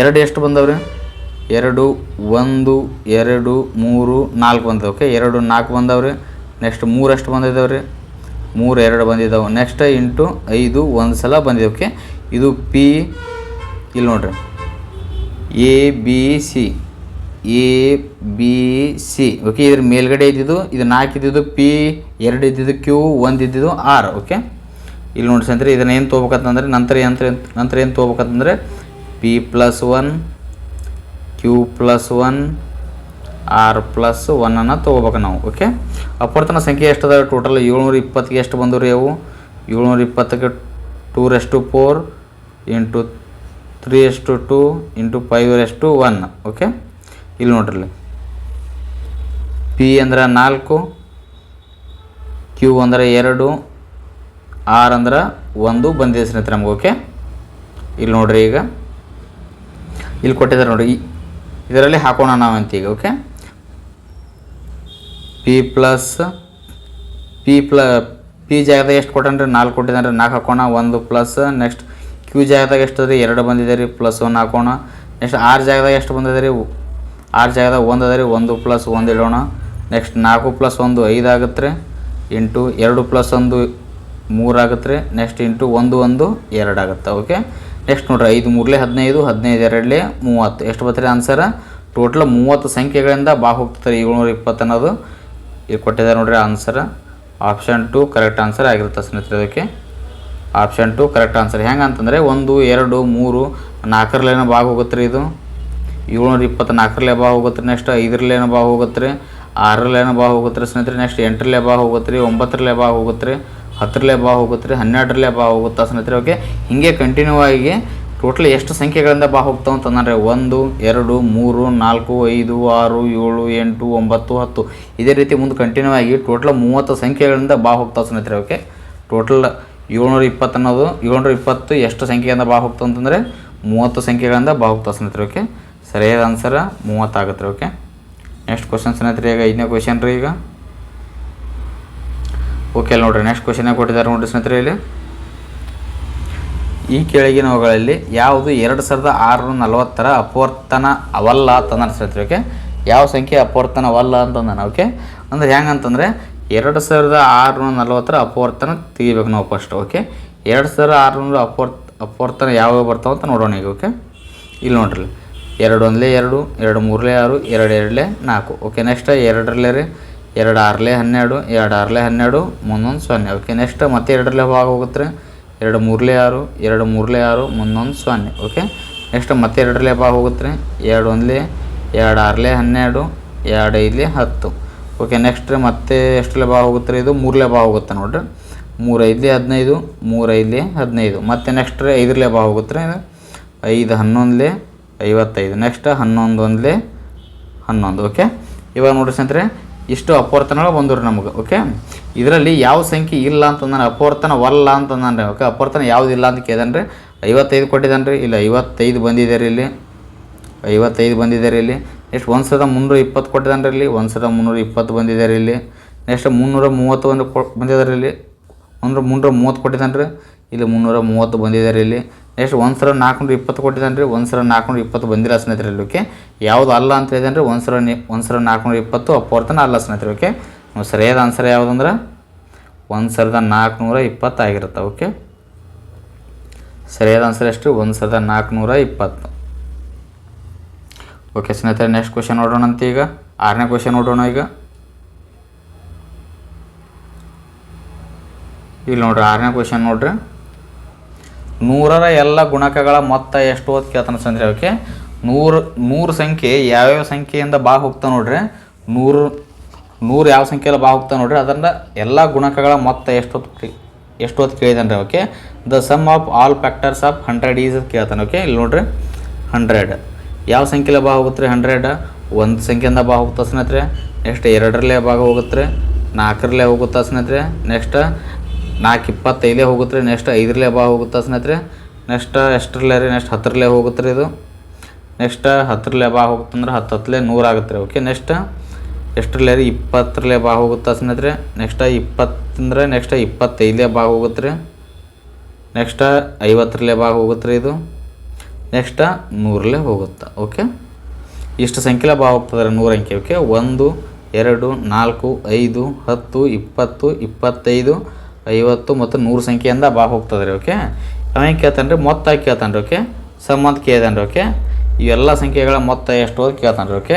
ಎರಡು ಎಷ್ಟು ಬಂದವ್ರಿ? ಎರಡು, ಒಂದು, ಎರಡು, ಮೂರು, ನಾಲ್ಕು ಬಂದವು ಓಕೆ ಎರಡು, ನಾಲ್ಕು ಬಂದವ್ರಿ. ನೆಕ್ಸ್ಟ್ ಮೂರು ಎಷ್ಟು ಬಂದಿದ್ದಾವ್ರಿ ಮೂರು, ಎರಡು ಬಂದಿದ್ದಾವೆ ನೆಕ್ಸ್ಟ್ ಇಂಟು ಐದು ಒಂದು ಸಲ ಬಂದಿದೆ ಓಕೆ ಇದು ಪಿ ಇಲ್ಲಿ ನೋಡ್ರಿ. A b c a b c okay ಇದ್ರ ಮೇಲ್ಗಡೆ ಇದ್ದಿದ್ದು, ಇದು ನಾಲ್ಕು ಇದ್ದಿದ್ದು ಪಿ ಎರಡು ಇದ್ದಿದ್ದು ಕ್ಯೂ ಒಂದು ಇದ್ದಿದ್ದು ಆರ್ ಓಕೆ ಇಲ್ಲಿ ನೋಡಿ ಸ್ನೇಹಿತರೆ, ಇದನ್ನು ಏನು ತೊಗೋಬೇಕಂತಂದರೆ, ನಂತರ ಯಂತ್ರ ನಂತರ ಏನು ತೊಗೋಬೇಕಂತಂದರೆ p plus one q plus one r plus ಒನ್ನನ್ನು ತೊಗೋಬೇಕು ನಾವು ಓಕೆ ಅಪರ್ತನ ಸಂಖ್ಯೆ ಎಷ್ಟು ಅದಾವೆ ಟೋಟಲ್ ಏಳ್ನೂರ ಇಪ್ಪತ್ತಿಗೆ ಎಷ್ಟು ಬಂದವು ರೀ ಅವು? ಏಳ್ನೂರ ಇಪ್ಪತ್ತಕ್ಕೆ two raised to four into three ಎಷ್ಟು ಟು ಇಂಟು ಫೈವ್ ಎಷ್ಟು ಒನ್ ಓಕೆ ಇಲ್ಲಿ ನೋಡ್ರಿ. ಪಿ ಅಂದ್ರೆ ನಾಲ್ಕು ಕ್ಯೂ ಅಂದರೆ ಎರಡು ಆರ್ ಅಂದ್ರೆ ಒಂದು ಬಂದಿದೆ ಸ್ನೇಹಿತರೆ ನಮ್ಗೆ ಓಕೆ? ಇಲ್ಲಿ ನೋಡ್ರಿ ಈಗ. ಇಲ್ಲಿ ಕೊಟ್ಟಿದ್ದಾರೆ ನೋಡಿ ಇದರಲ್ಲಿ ಹಾಕೋಣ ನಾವಂತ ಈಗ, okay? P plus, p plus, p ಜಾಗದಾಗ ಎಷ್ಟು ಕೊಟ್ಟನ್ರಿ? ನಾಲ್ಕು ಕೊಟ್ಟಿದ್ದಾನೆ ನಾಲ್ಕು ಹಾಕೋಣ, ಒಂದು ಪ್ಲಸ್, ನೆಕ್ಸ್ಟ್ ಕ್ಯೂ ಜಾಗದಾಗ ಎಷ್ಟು ರೀ? ಎರಡು ಬಂದಿದೆ ರೀ, ಪ್ಲಸ್ ಒನ್ ಹಾಕೋಣ. ನೆಕ್ಸ್ಟ್ ಆರು ಜಾಗದಾಗ ಎಷ್ಟು ಬಂದಿದೆ ರೀ? ಆರು ಜಾಗದಾಗ ಒಂದು ಅದ ರೀ, ಒಂದು ಪ್ಲಸ್ ಒಂದು ಇಡೋಣ. ನೆಕ್ಸ್ಟ್ ನಾಲ್ಕು ಪ್ಲಸ್ ಒಂದು ಐದು ಆಗುತ್ತೆ ರೀ ಇಂಟು ಎರಡು ಪ್ಲಸ್ ಒಂದು ಮೂರು ಆಗುತ್ತೆ ರೀ ನೆಕ್ಸ್ಟ್ ಇಂಟು ಒಂದು ಒಂದು ಎರಡು ಆಗುತ್ತೆ ಓಕೆ ನೆಕ್ಸ್ಟ್ ನೋಡ್ರಿ, ಐದು ಮೂರಲೇ ಹದಿನೈದು ಹದಿನೈದು ಎರಡಲೇ ಮೂವತ್ತು. ಎಷ್ಟು ಬರ್ತೀರಿ ಆನ್ಸರ ಟೋಟಲ್ ಮೂವತ್ತು ಸಂಖ್ಯೆಗಳಿಂದ ಬಾ ಹೋಗ್ತಾರೆ ಏಳ್ನೂರ ಇಪ್ಪತ್ತು ಅನ್ನೋದು. ಇಲ್ಲಿ ಕೊಟ್ಟಿದ್ದಾರೆ ನೋಡ್ರಿ answer option two correct answer ಆಗಿರುತ್ತೆ ಸ್ನೇಹಿತರೆ ಅದಕ್ಕೆ. ಆಪ್ಷನ್ ಟು ಕರೆಕ್ಟ್ ಆನ್ಸರ್ ಹೆಂಗೆ ಅಂತಂದರೆ, ಒಂದು, ಎರಡು, ಮೂರು, ನಾಲ್ಕರಲ್ಲೇನೋ ಭಾಗ ಹೋಗುತ್ತೆ ರೀ ಇದು ಏಳ್ನೂರ ಇಪ್ಪತ್ತು ನಾಲ್ಕರಲ್ಲೇ ಬಾ ಹೋಗುತ್ತೆ ನೆಕ್ಸ್ಟ್ ಐದರಲ್ಲೇನೋ ಬಾ ಹೋಗುತ್ತೆ ರೀ ಆರರಲ್ಲೇನೋ ಬಾ ಹೋಗುತ್ತೆ ರೀ ಸ್ನೇಹಿತರೆ ನೆಕ್ಸ್ಟ್ ಎಂಟರಲ್ಲೇ ಬಾ ಹೋಗುತ್ತೆ ರೀ ಒಂಬತ್ತರಲ್ಲೇ ಬಾ ಹೋಗುತ್ತೆ ರೀ ಹತ್ತರಲ್ಲೇ ಬಾ ಹೋಗುತ್ತೆ ಹನ್ನೆರಡರಲ್ಲೇ ಬಾ ಹೋಗುತ್ತಾ ಸ್ನೇಹಿತರೆ, ಓಕೆ? ಹೀಗೆ ಕಂಟಿನ್ಯೂ ಆಗಿ ಟೋಟಲ್ ಎಷ್ಟು ಸಂಖ್ಯೆಗಳಿಂದ ಬಾ ಹೋಗ್ತಾವ ಅಂತಂದ್ರೆ ಒಂದು, ಎರಡು, ಮೂರು, ನಾಲ್ಕು, ಐದು, ಆರು, ಏಳು, ಎಂಟು, ಒಂಬತ್ತು, ಹತ್ತು. ಇದೇ ರೀತಿ ಮುಂದೆ ಕಂಟಿನ್ಯೂ ಆಗಿ ಟೋಟಲ್ ಮೂವತ್ತು ಸಂಖ್ಯೆಗಳಿಂದ ಬಾ ಹೋಗ್ತಾವೆ ಸ್ನೇಹಿತರೆ, ಓಕೆ? ಟೋಟಲ್ ಏಳ್ನೂರ ಇಪ್ಪತ್ತು ಅನ್ನೋದು, ಏಳ್ನೂರ ಇಪ್ಪತ್ತು ಎಷ್ಟು ಸಂಖ್ಯೆಯಿಂದ ಬಾ ಹೋಗ್ತಾವ ಅಂತಂದರೆ ಮೂವತ್ತು ಸಂಖ್ಯೆಗಳಿಂದ ಬಾ ಹೋಗ್ತಾವೆ ಸ್ನೇಹಿತರೆ, ಓಕೆ? ಸರಿಯಾದ ಆನ್ಸರ ಮೂವತ್ತಾಗುತ್ತೆ ಓಕೆ? ನೆಕ್ಸ್ಟ್ ಕ್ವಶನ್ ಸ್ನೇಹಿತರೆ, ಈಗ ಐದನೇ ಕ್ವಶನ್ ರೀ ಈಗ. ಓಕೆ, ಅಲ್ಲಿ ನೋಡ್ರಿ ನೆಕ್ಸ್ಟ್ ಕ್ವಶನ್ ಕೊಟ್ಟಿದ್ದಾರೆ ನೋಡ್ರಿ ಸ್ನೇಹಿತರೆ ಇಲ್ಲಿ. ಈ ಕೆಳಗಿನವುಗಳಲ್ಲಿ ಯಾವುದು ಎರಡು ಸಾವಿರದ ಆರುನೂರ ನಲವತ್ತರ ಅಪವರ್ತನ ಅವಲ್ಲ ಅಂತಂದ್ರೆ ಸ್ನೇಹಿತರೆ ಓಕೆ ಯಾವ ಸಂಖ್ಯೆ ಅಪವರ್ತನವಲ್ಲ ಅಂತಂದಾನೆ ಓಕೆ ಅಂದ್ರೆ ಹೆಂಗಂತಂದರೆ ಎರಡು ಸಾವಿರದ ಆರುನೂರ ನಲವತ್ತರ ಅಪವರ್ತನ ತೆಗಿಬೇಕು ನಾವು ಫಸ್ಟ್ ಓಕೆ ಎರಡು ಸಾವಿರದ ಆರುನೂರ ಅಪವರ್, ಅಪವರ್ತನ ಯಾವಾಗ ಬರ್ತಾವೆ ಅಂತ ನೋಡೋಣ ಈಗ ಓಕೆ ಇಲ್ಲಿ ನೋಡ್ರಿ, ಎರಡು ಒಂದಲೇ ಎರಡು ಎರಡು ಮೂರಲೇ ಆರು, ಎರಡು ಎರಡಲೇ ನಾಲ್ಕು ಓಕೆ ನೆಕ್ಸ್ಟ್ ಎರಡರಲ್ಲೇ ರೀ. ಎರಡು ಆರಲೇ ಹನ್ನೆರಡು ಎರಡು ಆರಲೇ ಹನ್ನೆರಡು ಮುಂದೊಂದು ಸೊನ್ನೆ. ಓಕೆ ನೆಕ್ಸ್ಟ್ ಮತ್ತೆ ಎರಡರಲ್ಲೇ ಭಾಗ ಹೋಗುತ್ತೆ ಎರಡು ಮೂರಲೇ ಆರು, ಎರಡು ಮೂರಲೇ ಆರು ಮುಂದೊಂದು ಸೊನ್ನೆ. ಓಕೆ ನೆಕ್ಸ್ಟ್ ಮತ್ತೆ ಎರಡರಲ್ಲೇ ಭಾಗ ಹೋಗುತ್ತೆ ಎರಡು ಒಂದಲೇ ಎರಡು ಆರ್ಲೆ ಹನ್ನೆರಡು, ಎರಡು ಐದಲೇ ಹತ್ತು. ಓಕೆ ನೆಕ್ಸ್ಟ್ ಮತ್ತೆ ಎಷ್ಟರಲ್ಲೇ ಭಾಗ ಹೋಗುತ್ತೆ ಇದು? ಮೂರಲೇ ಭಾಗ ಹೋಗುತ್ತೆ ನೋಡ್ರಿ. ಮೂರು ಐದಲೇ ಹದಿನೈದು, ಮೂರು ಐದಲೇ ಹದಿನೈದು. ಮತ್ತೆ ನೆಕ್ಸ್ಟ್ ಐದರಲ್ಲೇ ಭಾಗ ಹೋಗುತ್ತೆ ಐದು ಹನ್ನೊಂದಲೇ ಐವತ್ತೈದು. ನೆಕ್ಸ್ಟ್ ಹನ್ನೊಂದು ಒಂದಲೇ ಹನ್ನೊಂದು. ಓಕೆ ಇವಾಗ ನೋಡ್ರಿ ಸ್ನೇಹಿತರೆ ಇಷ್ಟು ಅಪವರ್ತನಗಳು ಬಂದರು ನಮಗೆ ಓಕೆ ಇದರಲ್ಲಿ ಯಾವ ಸಂಖ್ಯೆ ಇಲ್ಲ ಅಂತಂದ್ರೆ ಅಪವರ್ತನವಲ್ಲ ಅಂತಂದ್ರೆ ಓಕೆ ಅಪವರ್ತನ ಯಾವುದಿಲ್ಲ ಅಂತ ಕೇಳ್ದಾನ್ರಿ ಐವತ್ತೈದು ಕೊಟ್ಟಿದ್ದಾನೆ ರೀ ಇಲ್ಲ ಐವತ್ತೈದು ಬಂದಿದೆ ರೀ ಇಲ್ಲಿ. ಐವತ್ತೈದು ಬಂದಿದ್ದಾರೆ ಇಲ್ಲಿ. ನೆಕ್ಸ್ಟ್ ಒಂದು ಸಾವಿರದ ಮುನ್ನೂರ ಇಪ್ಪತ್ತು ಕೊಟ್ಟಿದ್ದಾನೆ ರೀ ಇಲ್ಲಿ. ಒಂದು ಸಾವಿರದ ಮುನ್ನೂರ ಇಪ್ಪತ್ತು ಬಂದಿದ್ದಾರೆ ಇಲ್ಲಿ. ನೆಕ್ಸ್ಟ್ ಮುನ್ನೂರ ಮೂವತ್ತು ಒಂದು ಕೊ ಬಂದಿದ್ದಾರೆ ಇಲ್ಲಿ. ಒಂದು ಮುನ್ನೂರ ಮೂವತ್ತು ಕೊಟ್ಟಿದ್ದಾನೆ ರೀ ಇಲ್ಲಿ ಮುನ್ನೂರ ಮೂವತ್ತು ಬಂದಿದ್ದಾರೆ ಇಲ್ಲಿ. ನೆಕ್ಸ್ಟ್ ಒಂದು ಸಾವಿರ ನಾಲ್ಕುನೂರ ಇಪ್ಪತ್ತು ಕೊಟ್ಟಿದ್ದಾನೆ ರೀ ಒಂದು ಸಲ ನಾಲ್ಕುನೂರ ಇಪ್ಪತ್ತು ಬಂದಿಲ್ಲ ಸ್ನೇಹಿತರೆ ಇಲ್ಲಿ ಓಕೆ ಯಾವುದು ಅಲ್ಲ ಅಂತ ಹೇಳಿದಾನೆ ರೀ ಒಂದು ಸಲ ಒಂದು ಸಲ ನಾಲ್ಕುನೂರ ಇಪ್ಪತ್ತು ಅಪವರ್ತನ ಅಲ್ಲ ಸ್ನೇಹಿತರೆ ಓಕೆ ಸರಿಯಾದ ಆನ್ಸರ್ ಯಾವುದಂದ್ರೆ ಒಂದು ಸಾವಿರದ ನಾಲ್ಕುನೂರ ಇಪ್ಪತ್ತು ಆಗಿರುತ್ತೆ ಓಕೆ ಸರಿಯಾದ ಆನ್ಸರ್ ಎಷ್ಟು ಒಂದು ಸಾವಿರದ ನಾಲ್ಕುನೂರ ಇಪ್ಪತ್ತು. ಓಕೆ ಸ್ನೇಹಿತರೆ ನೆಕ್ಸ್ಟ್ ಕ್ವಶನ್ ನೋಡೋಣ ಅಂತ ಈಗ. ಆರನೇ ಕ್ವಶನ್ ನೋಡೋಣ ಈಗ. ಇಲ್ಲಿ ನೋಡ್ರಿ, ಆರನೇ ಕ್ವಶನ್ ನೋಡ್ರಿ. ನೂರರ ಎಲ್ಲ ಗುಣಕಗಳ ಮೊತ್ತ ಎಷ್ಟು ಅಂತ ಕೇಳ್ತಾನೆ ಸಂದ್ರೆ ಅವಕ್ಕೆ? ನೂರು ನೂರು ಸಂಖ್ಯೆ ಯಾವ್ಯಾವ ಸಂಖ್ಯೆಯಿಂದ ಬಾ ಹೋಗ್ತಾ ನೋಡ್ರಿ. ನೂರು ನೂರು ಯಾವ ಸಂಖ್ಯೆಯಲ್ಲಿ ಬಾ ಹೋಗ್ತಾ ನೋಡ್ರಿ. ಅದರಿಂದ ಎಲ್ಲ ಗುಣಕಗಳ ಮೊತ್ತ ಎಷ್ಟು ಹೊತ್ತು ಎಷ್ಟು ಹೊತ್ತು ಕೇಳಿದಾನೆ ರೀ okay the sum of all factors of hundred is ಕೇಳ್ತಾನೆ ಓಕೆ ಇಲ್ಲಿ ನೋಡ್ರಿ ಹಂಡ್ರೆಡ್ ಯಾವ ಸಂಖ್ಯೆಯಲ್ಲಿ ಬಾ ಹೋಗುತ್ತೆ ರೀ ಹಂಡ್ರೆಡ್ ಒಂದು ಸಂಖ್ಯೆಯಿಂದ ಬಾ ಹೋಗ್ತಾ ಸ್ನೇಹಿತರೆ? ನೆಕ್ಸ್ಟ್ ಎರಡರಲ್ಲೇ ಭಾಗ ಹೋಗುತ್ತೆ ನಾಲ್ಕರಲ್ಲೇ ಹೋಗುತ್ತಾ ಸ್ನೇಹಿತರೆ? ನೆಕ್ಸ್ಟ್ ನಾಲ್ಕು ಇಪ್ಪತ್ತೈದೇ ಹೋಗುತ್ತೆ ರೀ ನೆಕ್ಸ್ಟ್ ಐದರಲ್ಲೇ ಬಾ ಹೋಗುತ್ತಾ ಸ್ನೇಹಿತರೆ. ನೆಕ್ಸ್ಟ್ ಎಷ್ಟರಲ್ಲೇ ರೀ ನೆಕ್ಸ್ಟ್ ಹತ್ತರಲ್ಲೇ ಹೋಗುತ್ತೆ ರೀ ಇದು. ನೆಕ್ಸ್ಟ್ ಹತ್ತರಲ್ಲೇ ಬಾ ಹೋಗುತ್ತೆ ಅಂದ್ರೆ ಹತ್ತು ಹತ್ತಲೇ ನೂರು ಆಗುತ್ತೆ ರೀ ಓಕೆ ನೆಕ್ಸ್ಟ್ ಎಷ್ಟರಲ್ಲೇ ರೀ, ಇಪ್ಪತ್ತರಲ್ಲೇ ಬಾ ಹೋಗುತ್ತಾ ಸ್ನೇಹಿತರೆ. ನೆಕ್ಸ್ಟ್ ಇಪ್ಪತ್ತಂದ್ರೆ ನೆಕ್ಸ್ಟ್ ಇಪ್ಪತ್ತೈದಲೇ ಬಾ ಹೋಗುತ್ತೆ ರೀ. ನೆಕ್ಸ್ಟ್ ಐವತ್ತರಲ್ಲೇ ಬಾ ಹೋಗುತ್ತೆ ರೀ ಇದು. ನೆಕ್ಸ್ಟ್ ನೂರಲ್ಲೇ ಹೋಗುತ್ತೆ ಓಕೆ ಇಷ್ಟು ಸಂಖ್ಯೆಲ್ಲ ಬಾ ಹೋಗ್ತದೆ ರೀ, ನೂರು ಅಂಕೆ ಓಕೆ ಒಂದು, ಎರಡು, ನಾಲ್ಕು, ಐದು, ಹತ್ತು, ಇಪ್ಪತ್ತು, ಇಪ್ಪತ್ತೈದು ಐವತ್ತು ಮತ್ತು ನೂರು ಸಂಖ್ಯೆಯಿಂದ ಬಾ ಹೋಗ್ತದೆ ರೀ ಓಕೆ ಅವೇನು ಕೇಳ್ತಾನೆ ರೀ ಮೊತ್ತ ಕೇಳ್ತಾನೆ ರೀ ಓಕೆ ಸಂಬಂಧ ಕೇಳ್ತಾನೆ ರೀ ಓಕೆ ಇವೆಲ್ಲ ಸಂಖ್ಯೆಗಳ ಮೊತ್ತ ಎಷ್ಟು ಅಂತ ಕೇಳ್ತಾನೆ ರೀ ಓಕೆ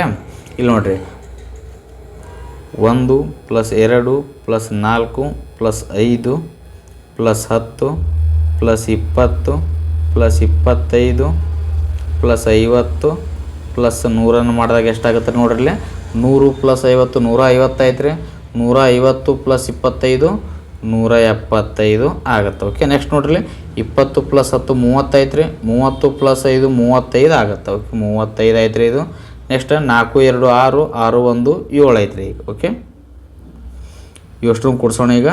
ಇಲ್ಲಿ ನೋಡಿರಿ. ಒಂದು ಪ್ಲಸ್ ಎರಡು ಪ್ಲಸ್ ನಾಲ್ಕು ಪ್ಲಸ್ ಐದು ಪ್ಲಸ್ ಹತ್ತು ಪ್ಲಸ್ ಇಪ್ಪತ್ತು ಪ್ಲಸ್ ಇಪ್ಪತ್ತೈದು ಪ್ಲಸ್ ಐವತ್ತು ಪ್ಲಸ್ ನೂರನ್ನು ಮಾಡಿದಾಗ ಎಷ್ಟಾಗುತ್ತೆ ನೋಡ್ರಿ ನೂರು ಪ್ಲಸ್ ಐವತ್ತು ನೂರ ಐವತ್ತೈತೆ ರೀ ನೂರ ಐವತ್ತು ಪ್ಲಸ್ ಇಪ್ಪತ್ತೈದು ನೂರ ಎಪ್ಪತ್ತೈದು ಆಗುತ್ತೆ. ಓಕೆ ನೆಕ್ಸ್ಟ್ ನೋಡ್ರಿ. ಇಪ್ಪತ್ತು ಪ್ಲಸ್ ಹತ್ತು ಮೂವತ್ತೈತೆ ರೀ ಮೂವತ್ತು ಪ್ಲಸ್ ಐದು ಮೂವತ್ತೈದು ಆಗುತ್ತೆ. ಓಕೆ ಮೂವತ್ತೈದು ಐತೆ ರೀ ಇದು. ನೆಕ್ಸ್ಟ್ ನಾಲ್ಕು, ಎರಡು, ಆರು ಆರು, ಒಂದು, ಏಳು ಐತೆ ರೀ ಓಕೆ ಇಷ್ಟು ಕೊಡ್ಸೋಣ ಈಗ.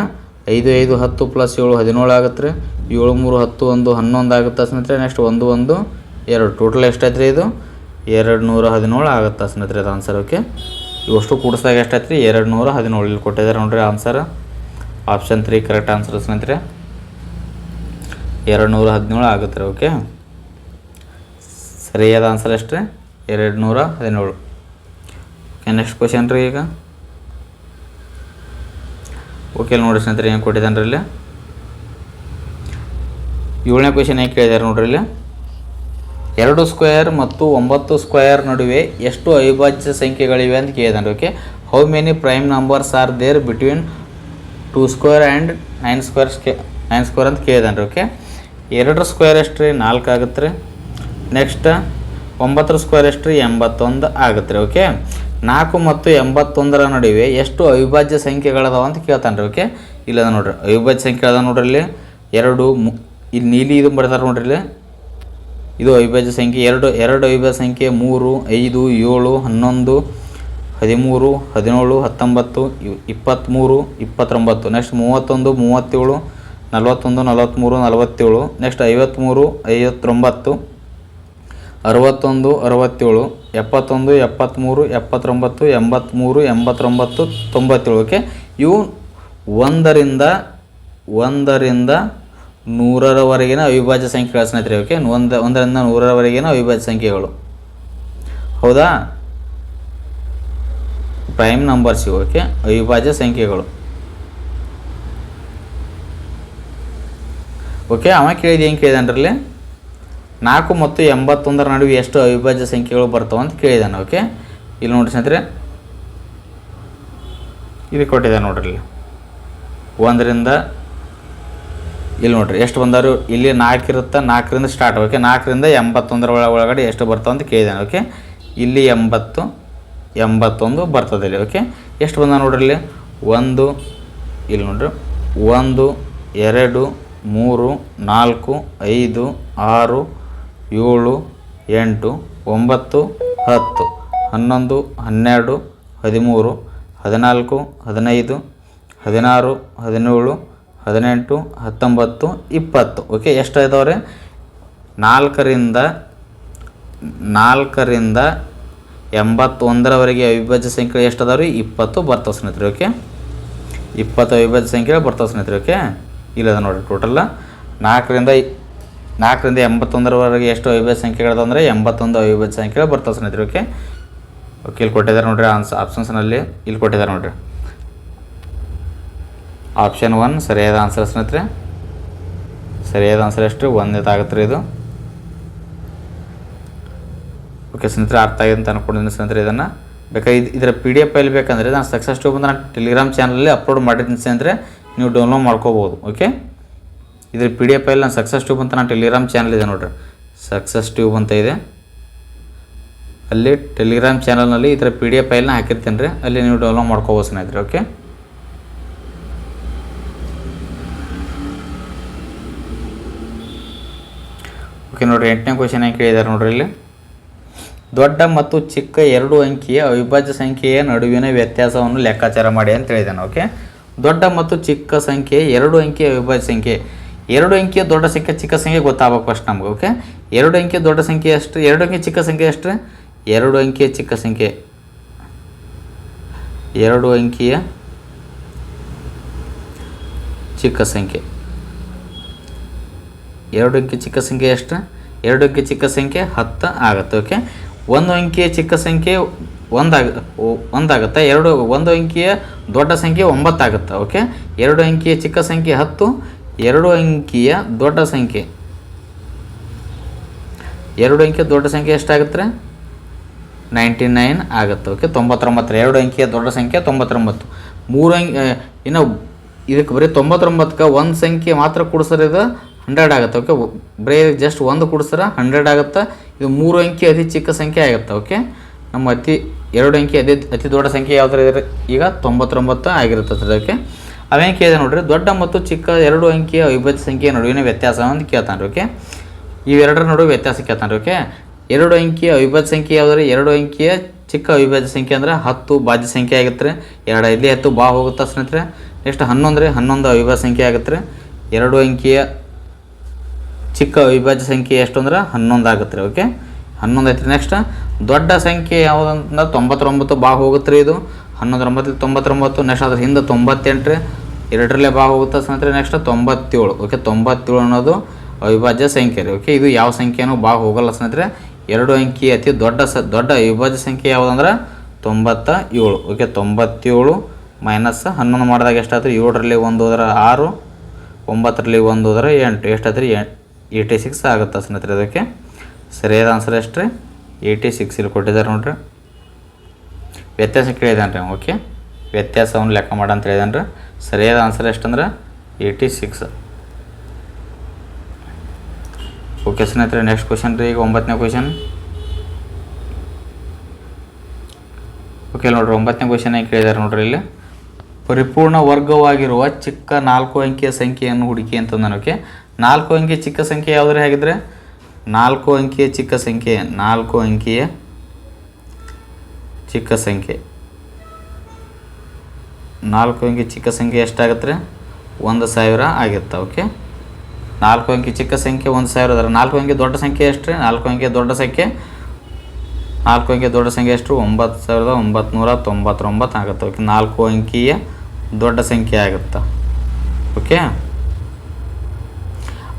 ಐದು ಐದು, ಹತ್ತು ಪ್ಲಸ್ ಏಳು, ಹದಿನೇಳು ಆಗುತ್ತೆ ರೀ. ಏಳು, ಮೂರು, ಹತ್ತು, ಒಂದು, ಹನ್ನೊಂದು ಆಗುತ್ತೆ ಸ್ನೇಹಿತರೆ. ನೆಕ್ಸ್ಟ್ ಒಂದು ಒಂದು, ಎರಡು. ಟೋಟಲ್ ಎಷ್ಟೈತೆ ರೀ ಇದು? ಎರಡು ನೂರ ಹದಿನೇಳು ಆಗುತ್ತೆ ಸ್ನೇಹಿತರೆ ಅದು ಆನ್ಸರ್ ಓಕೆ ಇವಷ್ಟು ಕೂಡಿಸಿದಾಗ ಎಷ್ಟೈತೆ ರೀ ಎರಡು ನೂರ ಹದಿನೇಳು ಇಲ್ಲಿ ಕೊಟ್ಟಿದ್ದಾರೆ ನೋಡ್ರಿ answer option three correct answer ಸ್ನೇಹಿತರೆ ಎರಡು ನೂರ ಹದಿನೇಳು ಆಗುತ್ತೆ ರೀ ಓಕೆ ಸರಿಯಾದ ಆನ್ಸರ್ ಎಷ್ಟು ಎರಡು ನೂರ ಹದಿನೇಳು ಓಕೆ ನೆಕ್ಸ್ಟ್ ಕ್ವಶನ್ ರೀ ಈಗ. ಓಕೆ ಇಲ್ಲಿ ನೋಡಿರಿ ಸ್ನೇಹಿತರೆ, ಏನು ಕೊಟ್ಟಿದ್ದಾನೆ ರೀ ಇಲ್ಲಿ? ಏಳನೇ ಕ್ವಶನ್ ಏನು ಕೇಳಿದ್ದಾರೆ ನೋಡ್ರಿ ಇಲ್ಲಿ? ಎರಡು ಸ್ಕ್ವೇರ್ ಮತ್ತು ಒಂಬತ್ತು ಸ್ಕ್ವೇರ್ ನಡುವೆ ಎಷ್ಟು ಅವಿಭಾಜ್ಯ ಸಂಖ್ಯೆಗಳಿವೆ ಅಂತ ಕೇಳಿದಾನೆ okay how many prime numbers are there between two square and nine square square nine square ಅಂತ ಕೇಳಿದಾನೆ ರೀ ಓಕೆ? ಎರಡರ ಸ್ಕ್ವೇರ್ ಎಷ್ಟು ರೀ? ನಾಲ್ಕು ಆಗುತ್ತೆ ರೀ. ನೆಕ್ಸ್ಟ್ ಒಂಬತ್ತರ ಸ್ಕ್ವೇರ್ ಎಷ್ಟು ರೀ? ಎಂಬತ್ತೊಂದು ಆಗುತ್ತೆ ರೀ, ಓಕೆ? ನಾಲ್ಕು ಮತ್ತು ಎಂಬತ್ತೊಂದರ ನಡುವೆ ಎಷ್ಟು ಅವಿಭಾಜ್ಯ ಸಂಖ್ಯೆಗಳದಾವ ಅಂತ ಕೇಳ್ತಾನೆ ರೀ ಓಕೆ? ಇಲ್ಲದ ನೋಡ್ರಿ, ಅವಿಭಾಜ್ಯ ಸಂಖ್ಯೆ ಅದ ನೋಡ್ರಿ ಇಲ್ಲಿ? ಎರಡು ಇಲ್ಲಿ ನೀಲಿ ಇದು ಬರ್ತಾರೆ ನೋಡ್ರಿ ಇಲ್ಲಿ? ಇದು ಅವಿಭಾಜ್ಯ ಸಂಖ್ಯೆ, ಎರಡು ಎರಡು ಅವಿಭಾಜ್ಯ ಸಂಖ್ಯೆ ಮೂರು, ಐದು, ಏಳು, ಹನ್ನೊಂದು ಹದಿಮೂರು, ಹದಿನೇಳು, ಹತ್ತೊಂಬತ್ತು ಇಪ್ಪತ್ತ್ಮೂರು ಇಪ್ಪತ್ತೊಂಬತ್ತು ನೆಕ್ಸ್ಟ್ ಮೂವತ್ತೊಂದು, ಮೂವತ್ತೇಳು, ನಲವತ್ತೊಂದು ನಲವತ್ತ್ಮೂರು ನಲವತ್ತೇಳು ನೆಕ್ಸ್ಟ್ ಐವತ್ತ್ಮೂರು ಐವತ್ತೊಂಬತ್ತು, ಅರವತ್ತೊಂದು, ಅರವತ್ತೇಳು, ಎಪ್ಪತ್ತೊಂದು ಎಪ್ಪತ್ತ್ಮೂರು ಎಪ್ಪತ್ತೊಂಬತ್ತು ಎಂಬತ್ತ್ಮೂರು ಎಂಬತ್ತೊಂಬತ್ತು, ತೊಂಬತ್ತೇಳು ಓಕೆ ಇವು ಒಂದರಿಂದ ಒಂದರಿಂದ ನೂರರವರೆಗಿನ ಅವಿಭಾಜ್ಯ ಸಂಖ್ಯೆಗಳ ಸ್ನೇಹಿತರೆ ಓಕೆ ಒಂದು, ಒಂದರಿಂದ ನೂರರವರೆಗಿನ ಅವಿಭಾಜ್ಯ ಸಂಖ್ಯೆಗಳು. ಹೌದಾ? ಪ್ರೈಮ್ ನಂಬರ್ಸ್ ಓಕೆ ಅವಿಭಾಜ್ಯ ಸಂಖ್ಯೆಗಳು. ಓಕೆ ಅವ ಕೇಳಿದ ಏನು ಕೇಳಿದಾನ್ರಲ್ಲಿ ನಾಲ್ಕು ಮತ್ತು ಎಂಬತ್ತೊಂದರ ನಡುವೆ ಎಷ್ಟು ಅವಿಭಾಜ್ಯ ಸಂಖ್ಯೆಗಳು ಬರ್ತಾವೆ ಅಂತ ಕೇಳಿದಾನೆ ಓಕೆ ಇಲ್ಲಿ ನೋಡಿ ಸ್ನೇಹಿತರೆ. ಇಲ್ಲಿ ಕೊಟ್ಟಿದ್ದಾನೆ ನೋಡ್ರಿ ಒಂದರಿಂದ, ಇಲ್ಲಿ ನೋಡ್ರಿ, ಎಷ್ಟು ಬಂದರು? ಇಲ್ಲಿ ನಾಲ್ಕು ಇರುತ್ತೆ ನಾಲ್ಕರಿಂದ ಸ್ಟಾರ್ಟ್ ಓಕೆ ನಾಲ್ಕರಿಂದ ಎಂಬತ್ತೊಂದರ ಒಳ ಒಳಗಡೆ ಎಷ್ಟು ಬರ್ತಾವೆ ಅಂತ ಕೇಳಿದಾನೆ ಓಕೆ ಇಲ್ಲಿ ಎಂಬತ್ತು ಎಂಬತ್ತೊಂದು ಬರ್ತದೆ ಇಲ್ಲಿ ಓಕೆ ಎಷ್ಟು ಬಂದ ನೋಡ್ರಿ ಇಲ್ಲಿ? ಒಂದು, ಇಲ್ಲಿ ನೋಡ್ರಿ. ಒಂದು, ಎರಡು, ಮೂರು, ನಾಲ್ಕು, ಐದು, ಆರು, ಏಳು, ಎಂಟು, ಒಂಬತ್ತು, ಹತ್ತು, ಹನ್ನೊಂದು, ಹನ್ನೆರಡು, ಹದಿಮೂರು, ಹದಿನಾಲ್ಕು, ಹದಿನೈದು, ಹದಿನಾರು, ಹದಿನೇಳು, ಹದಿನೆಂಟು, ಹತ್ತೊಂಬತ್ತು, ಇಪ್ಪತ್ತು ಓಕೆ ಎಷ್ಟು ರೀ ನಾಲ್ಕರಿಂದ ನಾಲ್ಕರಿಂದ ಎಂಬತ್ತೊಂದರವರೆಗೆ ಅವಿಭಾಜ್ಯ ಸಂಖ್ಯೆ ಎಷ್ಟು ರೀ ಇಪ್ಪತ್ತು ಬರ್ತಾವೆ ಸ್ನೇಹಿತರೆ, ಓಕೆ? ಇಪ್ಪತ್ತು ಅವಿಭಾಜ್ಯ ಸಂಖ್ಯೆ ಬರ್ತಾವೆ ಸ್ನೇಹಿತರೆ, ಓಕೆ? ಇಲ್ಲದ ನೋಡಿರಿ ಟೋಟಲ್ಲ ನಾಲ್ಕರಿಂದ ನಾಲ್ಕರಿಂದ ಎಂಬತ್ತೊಂದರವರೆಗೆ ಎಷ್ಟು ಅವಿಭಾಜ್ಯ ಸಂಖ್ಯೆಗಳದ ಅಂದರೆ ಎಂಬತ್ತೊಂದು ಅವಿಭಾಜ್ಯ ಸಂಖ್ಯೆಗಳು ಬರ್ತಾವೆ ಸ್ನೇಹಿತರೆ, ಓಕೆ? ಓಕೆ, ಇಲ್ಲಿ ಕೊಟ್ಟಿದ್ದಾರೆ ನೋಡಿರಿ ಆನ್ಸ್ ಆಪ್ಷನ್ಸ್ನಲ್ಲಿ ಇಲ್ಲಿ ಕೊಟ್ಟಿದ್ದಾರೆ ನೋಡಿರಿ. ಆಪ್ಷನ್ ಒನ್ ಸರಿಯಾದ ಆನ್ಸರ್ ಸ್ನೇಹಿತರೆ. ಸರಿಯಾದ ಆನ್ಸರ್ ಎಷ್ಟು? ಒಂದೇದಾಗುತ್ತೆ ರೀ ಇದು. ಓಕೆ, ಸ್ನೇಹಿತರೆ ಅರ್ಥ ಆಗಿದೆ ಅಂತ ಅನ್ಕೊಂಡಿದ್ದೀನಿ ಸ್ನೇಹಿತರೆ ಇದನ್ನು. ಬೇಕಾ, ಇದು ಇದರ ಪಿ ಡಿ ಎಫ್ ಫೈಲ್ ಬೇಕಂದರೆ ನಾನು ಸಕ್ಸಸ್ ಟ್ಯೂಬ್ ನಾನು ಟೆಲಿಗ್ರಾಮ್ ಚಾನಲಲ್ಲಿ ಅಪ್ಲೋಡ್ ಮಾಡಿದ್ದೀನಿ ಸ್ನೇಹಿತರೆ. ನೀವು ಡೌನ್ಲೋಡ್ ಮಾಡ್ಕೋಬೋದು ಓಕೆ? ಇದ್ರ ಪಿ ಡಿ ಎಫ್ ಫೈಲ್ ನಾನು ಸಕ್ಸಸ್ ಟ್ಯೂಬ್ ಅಂತ ನಾನು ಟೆಲಿಗ್ರಾಮ್ ಚಾನಲ್ ಇದೆ ನೋಡ್ರಿ. ಸಕ್ಸಸ್ ಟ್ಯೂಬ್ ಅಂತ ಇದೆ. ಅಲ್ಲಿ ಟೆಲಿಗ್ರಾಮ್ ಚಾನಲ್ನಲ್ಲಿ ಇದರ ಪಿ ಡಿ ಎಫ್ ಫೈಲ್ನ ಹಾಕಿರ್ತೀನಿ ರೀ. ಅಲ್ಲಿ ನೀವು ಡೌನ್ಲೋಡ್ ಮಾಡ್ಕೋಬೋದು ಸ್ನೇಹಿತರೆ, ಓಕೆ? ಓಕೆ, ನೋಡಿರಿ, ಎಂಟನೇ ಕ್ವಶನ್ ಹೆಂಗೆ ಕೇಳಿದ್ದಾರೆ ನೋಡ್ರಿ ಇಲ್ಲಿ? ದೊಡ್ಡ ಮತ್ತು ಚಿಕ್ಕ ಎರಡು ಅಂಕಿಯ ಅವಿಭಾಜ್ಯ ಸಂಖ್ಯೆಯ ನಡುವಿನ ವ್ಯತ್ಯಾಸವನ್ನು ಲೆಕ್ಕಾಚಾರ ಮಾಡಿ ಅಂತ ಹೇಳಿದ್ದಾನೆ ಓಕೆ ದೊಡ್ಡ ಮತ್ತು ಚಿಕ್ಕ ಸಂಖ್ಯೆ, ಎರಡು ಅಂಕಿಯ ಅವಿಭಾಜ್ಯ ಸಂಖ್ಯೆ. ಎರಡು ಅಂಕಿಯ ದೊಡ್ಡ ಸಂಖ್ಯೆ, ಚಿಕ್ಕ ಸಂಖ್ಯೆ ಗೊತ್ತಾಗಬೇಕು ಫಸ್ಟ್ ನಮ್ಗೆ ಓಕೆ ಎರಡು ಅಂಕಿಯ ದೊಡ್ಡ ಸಂಖ್ಯೆ ಎಷ್ಟು? ಎರಡು ಅಂಕಿಯ ಚಿಕ್ಕ ಸಂಖ್ಯೆ ಎಷ್ಟು? ಎರಡು ಅಂಕಿಯ ಚಿಕ್ಕ ಸಂಖ್ಯೆ. ಎರಡು ಅಂಕಿಯ ಚಿಕ್ಕ ಸಂಖ್ಯೆ. ಎರಡು ಅಂಕಿ ಚಿಕ್ಕ ಸಂಖ್ಯೆ ಎಷ್ಟು? ಎರಡು ಅಂಕಿ ಚಿಕ್ಕ ಸಂಖ್ಯೆ ಹತ್ತು ಆಗುತ್ತೆ ಓಕೆ ಒಂದು ಅಂಕಿಯ ಚಿಕ್ಕ ಸಂಖ್ಯೆ, ಒಂದಾಗ ಒಂದಾಗುತ್ತೆ? ಎರಡು, ಒಂದು ಅಂಕಿಯ ದೊಡ್ಡ ಸಂಖ್ಯೆ, ಒಂಬತ್ತಾಗುತ್ತೆ? ಓಕೆ ಎರಡು ಅಂಕಿಯ ಚಿಕ್ಕ ಸಂಖ್ಯೆ, ಹತ್ತು. ಎರಡು ಅಂಕಿಯ ದೊಡ್ಡ ಸಂಖ್ಯೆ. ಎರಡು ಅಂಕಿಯ ದೊಡ್ಡ ಸಂಖ್ಯೆ ಎಷ್ಟಾಗುತ್ತೆ ನೈಂಟಿ ನೈನ್ ಆಗುತ್ತೆ. ಓಕೆ ತೊಂಬತ್ತೊಂಬತ್ತರ. ಎರಡು ಅಂಕಿಯ ದೊಡ್ಡ ಸಂಖ್ಯೆ, ತೊಂಬತ್ತೊಂಬತ್ತು. ಮೂರು ಅಂಕಿ ಇನ್ನು ಇದಕ್ಕೆ ಬರೀ ತೊಂಬತ್ತೊಂಬತ್ತಕ್ಕೆ ಒಂದು ಸಂಖ್ಯೆ ಮಾತ್ರ ಕೂಡಿಸ್ರೆ ಇದು, ಹಂಡ್ರೆಡ್ ಆಗುತ್ತೆ. ಓಕೆ ಬರೀ ಜಸ್ಟ್ ಒಂದು ಕೂಡಿಸ್ರೆ ಹಂಡ್ರೆಡ್ ಆಗುತ್ತೆ? ಇದು ಮೂರು ಅಂಕಿ ಅತಿ ಚಿಕ್ಕ ಸಂಖ್ಯೆ ಆಗುತ್ತೆ ಓಕೆ ನಮ್ಮ ಅತಿ, ಎರಡು ಅಂಕಿ ಅದೇ ಅತಿ ದೊಡ್ಡ ಸಂಖ್ಯೆ ಯಾವ್ದಾರ ಇದ್ರೆ ಈಗ ತೊಂಬತ್ತೊಂಬತ್ತು ಆಗಿರುತ್ತೆ ಓಕೆ ಅವೇನು ಕೇಳಿದೆ ನೋಡ್ರಿ, ದೊಡ್ಡ ಮತ್ತು ಚಿಕ್ಕ ಎರಡು ಅಂಕಿಯ ಅವಿಭಾಜ್ಯ ಸಂಖ್ಯೆಯ ನಡುವಿನ ವ್ಯತ್ಯಾಸ ಅಂತ ಕೇಳ್ತಾನೆ ಓಕೆ ಇವೆರಡರ ನಡುವೆ ವ್ಯತ್ಯಾಸ ಕೇಳ್ತಾನೆ ಓಕೆ ಎರಡು ಅಂಕಿಯ ಅವಿಭಾಜ್ಯ ಸಂಖ್ಯೆ ಯಾವುದ್ರೆ ಎರಡು ಅಂಕಿಯ ಚಿಕ್ಕ ಅವಿಭಾಜ್ಯ ಸಂಖ್ಯೆ ಅಂದ್ರೆ ಹತ್ತು ಭಾಜ್ಯ ಸಂಖ್ಯೆ ಆಗುತ್ತೆ ಎರಡು ಇಲ್ಲಿ ಹತ್ತು ಬಾ ಹೋಗುತ್ತೆ ಸ್ನೇಹಿತರೆ. ನೆಕ್ಸ್ಟ್ ಹನ್ನೊಂದು ರೀ, ಹನ್ನೊಂದು ಅವಿಭಾಜ್ಯ ಸಂಖ್ಯೆ ಆಗುತ್ತೆ ಎರಡು ಅಂಕಿಯ ಚಿಕ್ಕ ಅವಿಭಾಜ್ಯ ಸಂಖ್ಯೆ ಎಷ್ಟು ಅಂದ್ರೆ ಹನ್ನೊಂದು ಆಗುತ್ತೆ ರೀ ಓಕೆ ಹನ್ನೊಂದು ಐತ್ರಿ ನೆಕ್ಸ್ಟ್ ದೊಡ್ಡ ಸಂಖ್ಯೆ ಯಾವುದಂದ್ರೆ ತೊಂಬತ್ತೊಂಬತ್ತು ಬಾ ಹೋಗುತ್ತೆ ರೀ ಇದು. ಹನ್ನೊಂದರೊಂಬತ್ತು ತೊಂಬತ್ತೊಂಬತ್ತು ನೆಕ್ಸ್ಟ್ ಅದ್ರ ಹಿಂದೆ ತೊಂಬತ್ತೆಂಟು ಎರಡರಲ್ಲೇ ಬಾ ಹೋಗುತ್ತೆ ಸ್ನೇಹಿತರೆ ನೆಕ್ಸ್ಟ್ ತೊಂಬತ್ತೇಳು ಓಕೆ ತೊಂಬತ್ತೇಳು ಅನ್ನೋದು ಅವಿಭಾಜ್ಯ ಸಂಖ್ಯೆ ರೀ ಓಕೆ ಇದು ಯಾವ ಸಂಖ್ಯೆನೂ ಬಾ ಹೋಗಲ್ಲ ಸ್ನೇಹಿತರೆ ಎರಡು ಅಂಕಿ ಅತಿ ದೊಡ್ಡ ಸ, ದೊಡ್ಡ ಅವಿಭಾಜ್ಯ ಸಂಖ್ಯೆ ಯಾವುದಂದ್ರೆ ತೊಂಬತ್ತ ಏಳು ಓಕೆ ತೊಂಬತ್ತೇಳು ಮೈನಸ್ ಹನ್ನೊಂದು ಮಾಡಿದಾಗ ಎಷ್ಟಾಯ್ತು ಏಳರಲ್ಲಿ ಒಂದು ಹೋದ್ರೆ ಆರು, ಒಂಬತ್ತರಲ್ಲಿ ಒಂದು ಹೋದ್ರೆ ಎಂಟು, ಎಷ್ಟಾಯ್ತು ರೀ? ಏಯ್ಟಿ ಸಿಕ್ಸ್ ಆಗುತ್ತೆ ಸ್ನೇಹಿತರೆ ಅದಕ್ಕೆ ಸರಿಯಾದ ಆನ್ಸರ್ ಎಷ್ಟು ರೀ ಏಯ್ಟಿ ಸಿಕ್ಸ್ ಇಲ್ಲಿ ಕೊಟ್ಟಿದ್ದಾರೆ ನೋಡ್ರಿ. ವ್ಯತ್ಯಾಸ ಕೇಳಿದಾನೆ ರೀ ಓಕೆ ವ್ಯತ್ಯಾಸವನ್ನು ಲೆಕ್ಕ ಮಾಡ ಅಂತ ಹೇಳಿದಾನೆ ರೀ. ಸರಿಯಾದ ಆನ್ಸರ್ ಎಷ್ಟಂದ್ರೆ? ಏಯ್ಟಿ ಸಿಕ್ಸ್ ಓಕೆ ಸ್ನೇಹಿತರೆ ನೆಕ್ಸ್ಟ್ ಕ್ವಶನ್ ರೀ, ಈಗ ಒಂಬತ್ತನೇ ಕ್ವಶನ್ ಓಕೆ ನೋಡ್ರಿ, ಒಂಬತ್ತನೇ ಕ್ವಶನ್ ಏನು ಕೇಳಿದ್ದಾರೆ ನೋಡ್ರಿ ಇಲ್ಲಿ. ಪರಿಪೂರ್ಣ ವರ್ಗವಾಗಿರುವ ಚಿಕ್ಕ ನಾಲ್ಕು ಅಂಕಿಯ ಸಂಖ್ಯೆಯನ್ನು ಹುಡುಕಿ ಅಂತ ಓಕೆ ನಾಲ್ಕು ಅಂಕಿಯ ಚಿಕ್ಕ ಸಂಖ್ಯೆ ಯಾವುದ್ರೆ ಹಾಗಿದ್ರೆ? ನಾಲ್ಕು ಅಂಕಿಯ ಚಿಕ್ಕ ಸಂಖ್ಯೆ, ನಾಲ್ಕು ಅಂಕಿಯ ಚಿಕ್ಕ ಸಂಖ್ಯೆ. ನಾಲ್ಕು ಅಂಕಿ ಚಿಕ್ಕ ಸಂಖ್ಯೆ ಎಷ್ಟಾಗತ್ತೆ? ಒಂದು ಸಾವಿರ ಆಗಿರುತ್ತೆ ಓಕೆ ನಾಲ್ಕು ಅಂಕಿ ಚಿಕ್ಕ ಸಂಖ್ಯೆ ಒಂದು ಸಾವಿರ ಅದರ. ನಾಲ್ಕು ಅಂಕಿ ದೊಡ್ಡ ಸಂಖ್ಯೆ ಎಷ್ಟು ನಾಲ್ಕು ಅಂಕಿ ದೊಡ್ಡ ಸಂಖ್ಯೆ? ನಾಲ್ಕು ಅಂಕಿ ದೊಡ್ಡ ಸಂಖ್ಯೆ ಎಷ್ಟು ಒಂಬತ್ತು ಸಾವಿರದ ಒಂಬತ್ತು ತೊಂಬತ್ತೊಂಬತ್ತು ಆಗುತ್ತೆ ಓಕೆ ನಾಲ್ಕು ಅಂಕಿಯ ದೊಡ್ಡ ಸಂಖ್ಯೆ ಆಗುತ್ತೆ ಓಕೆ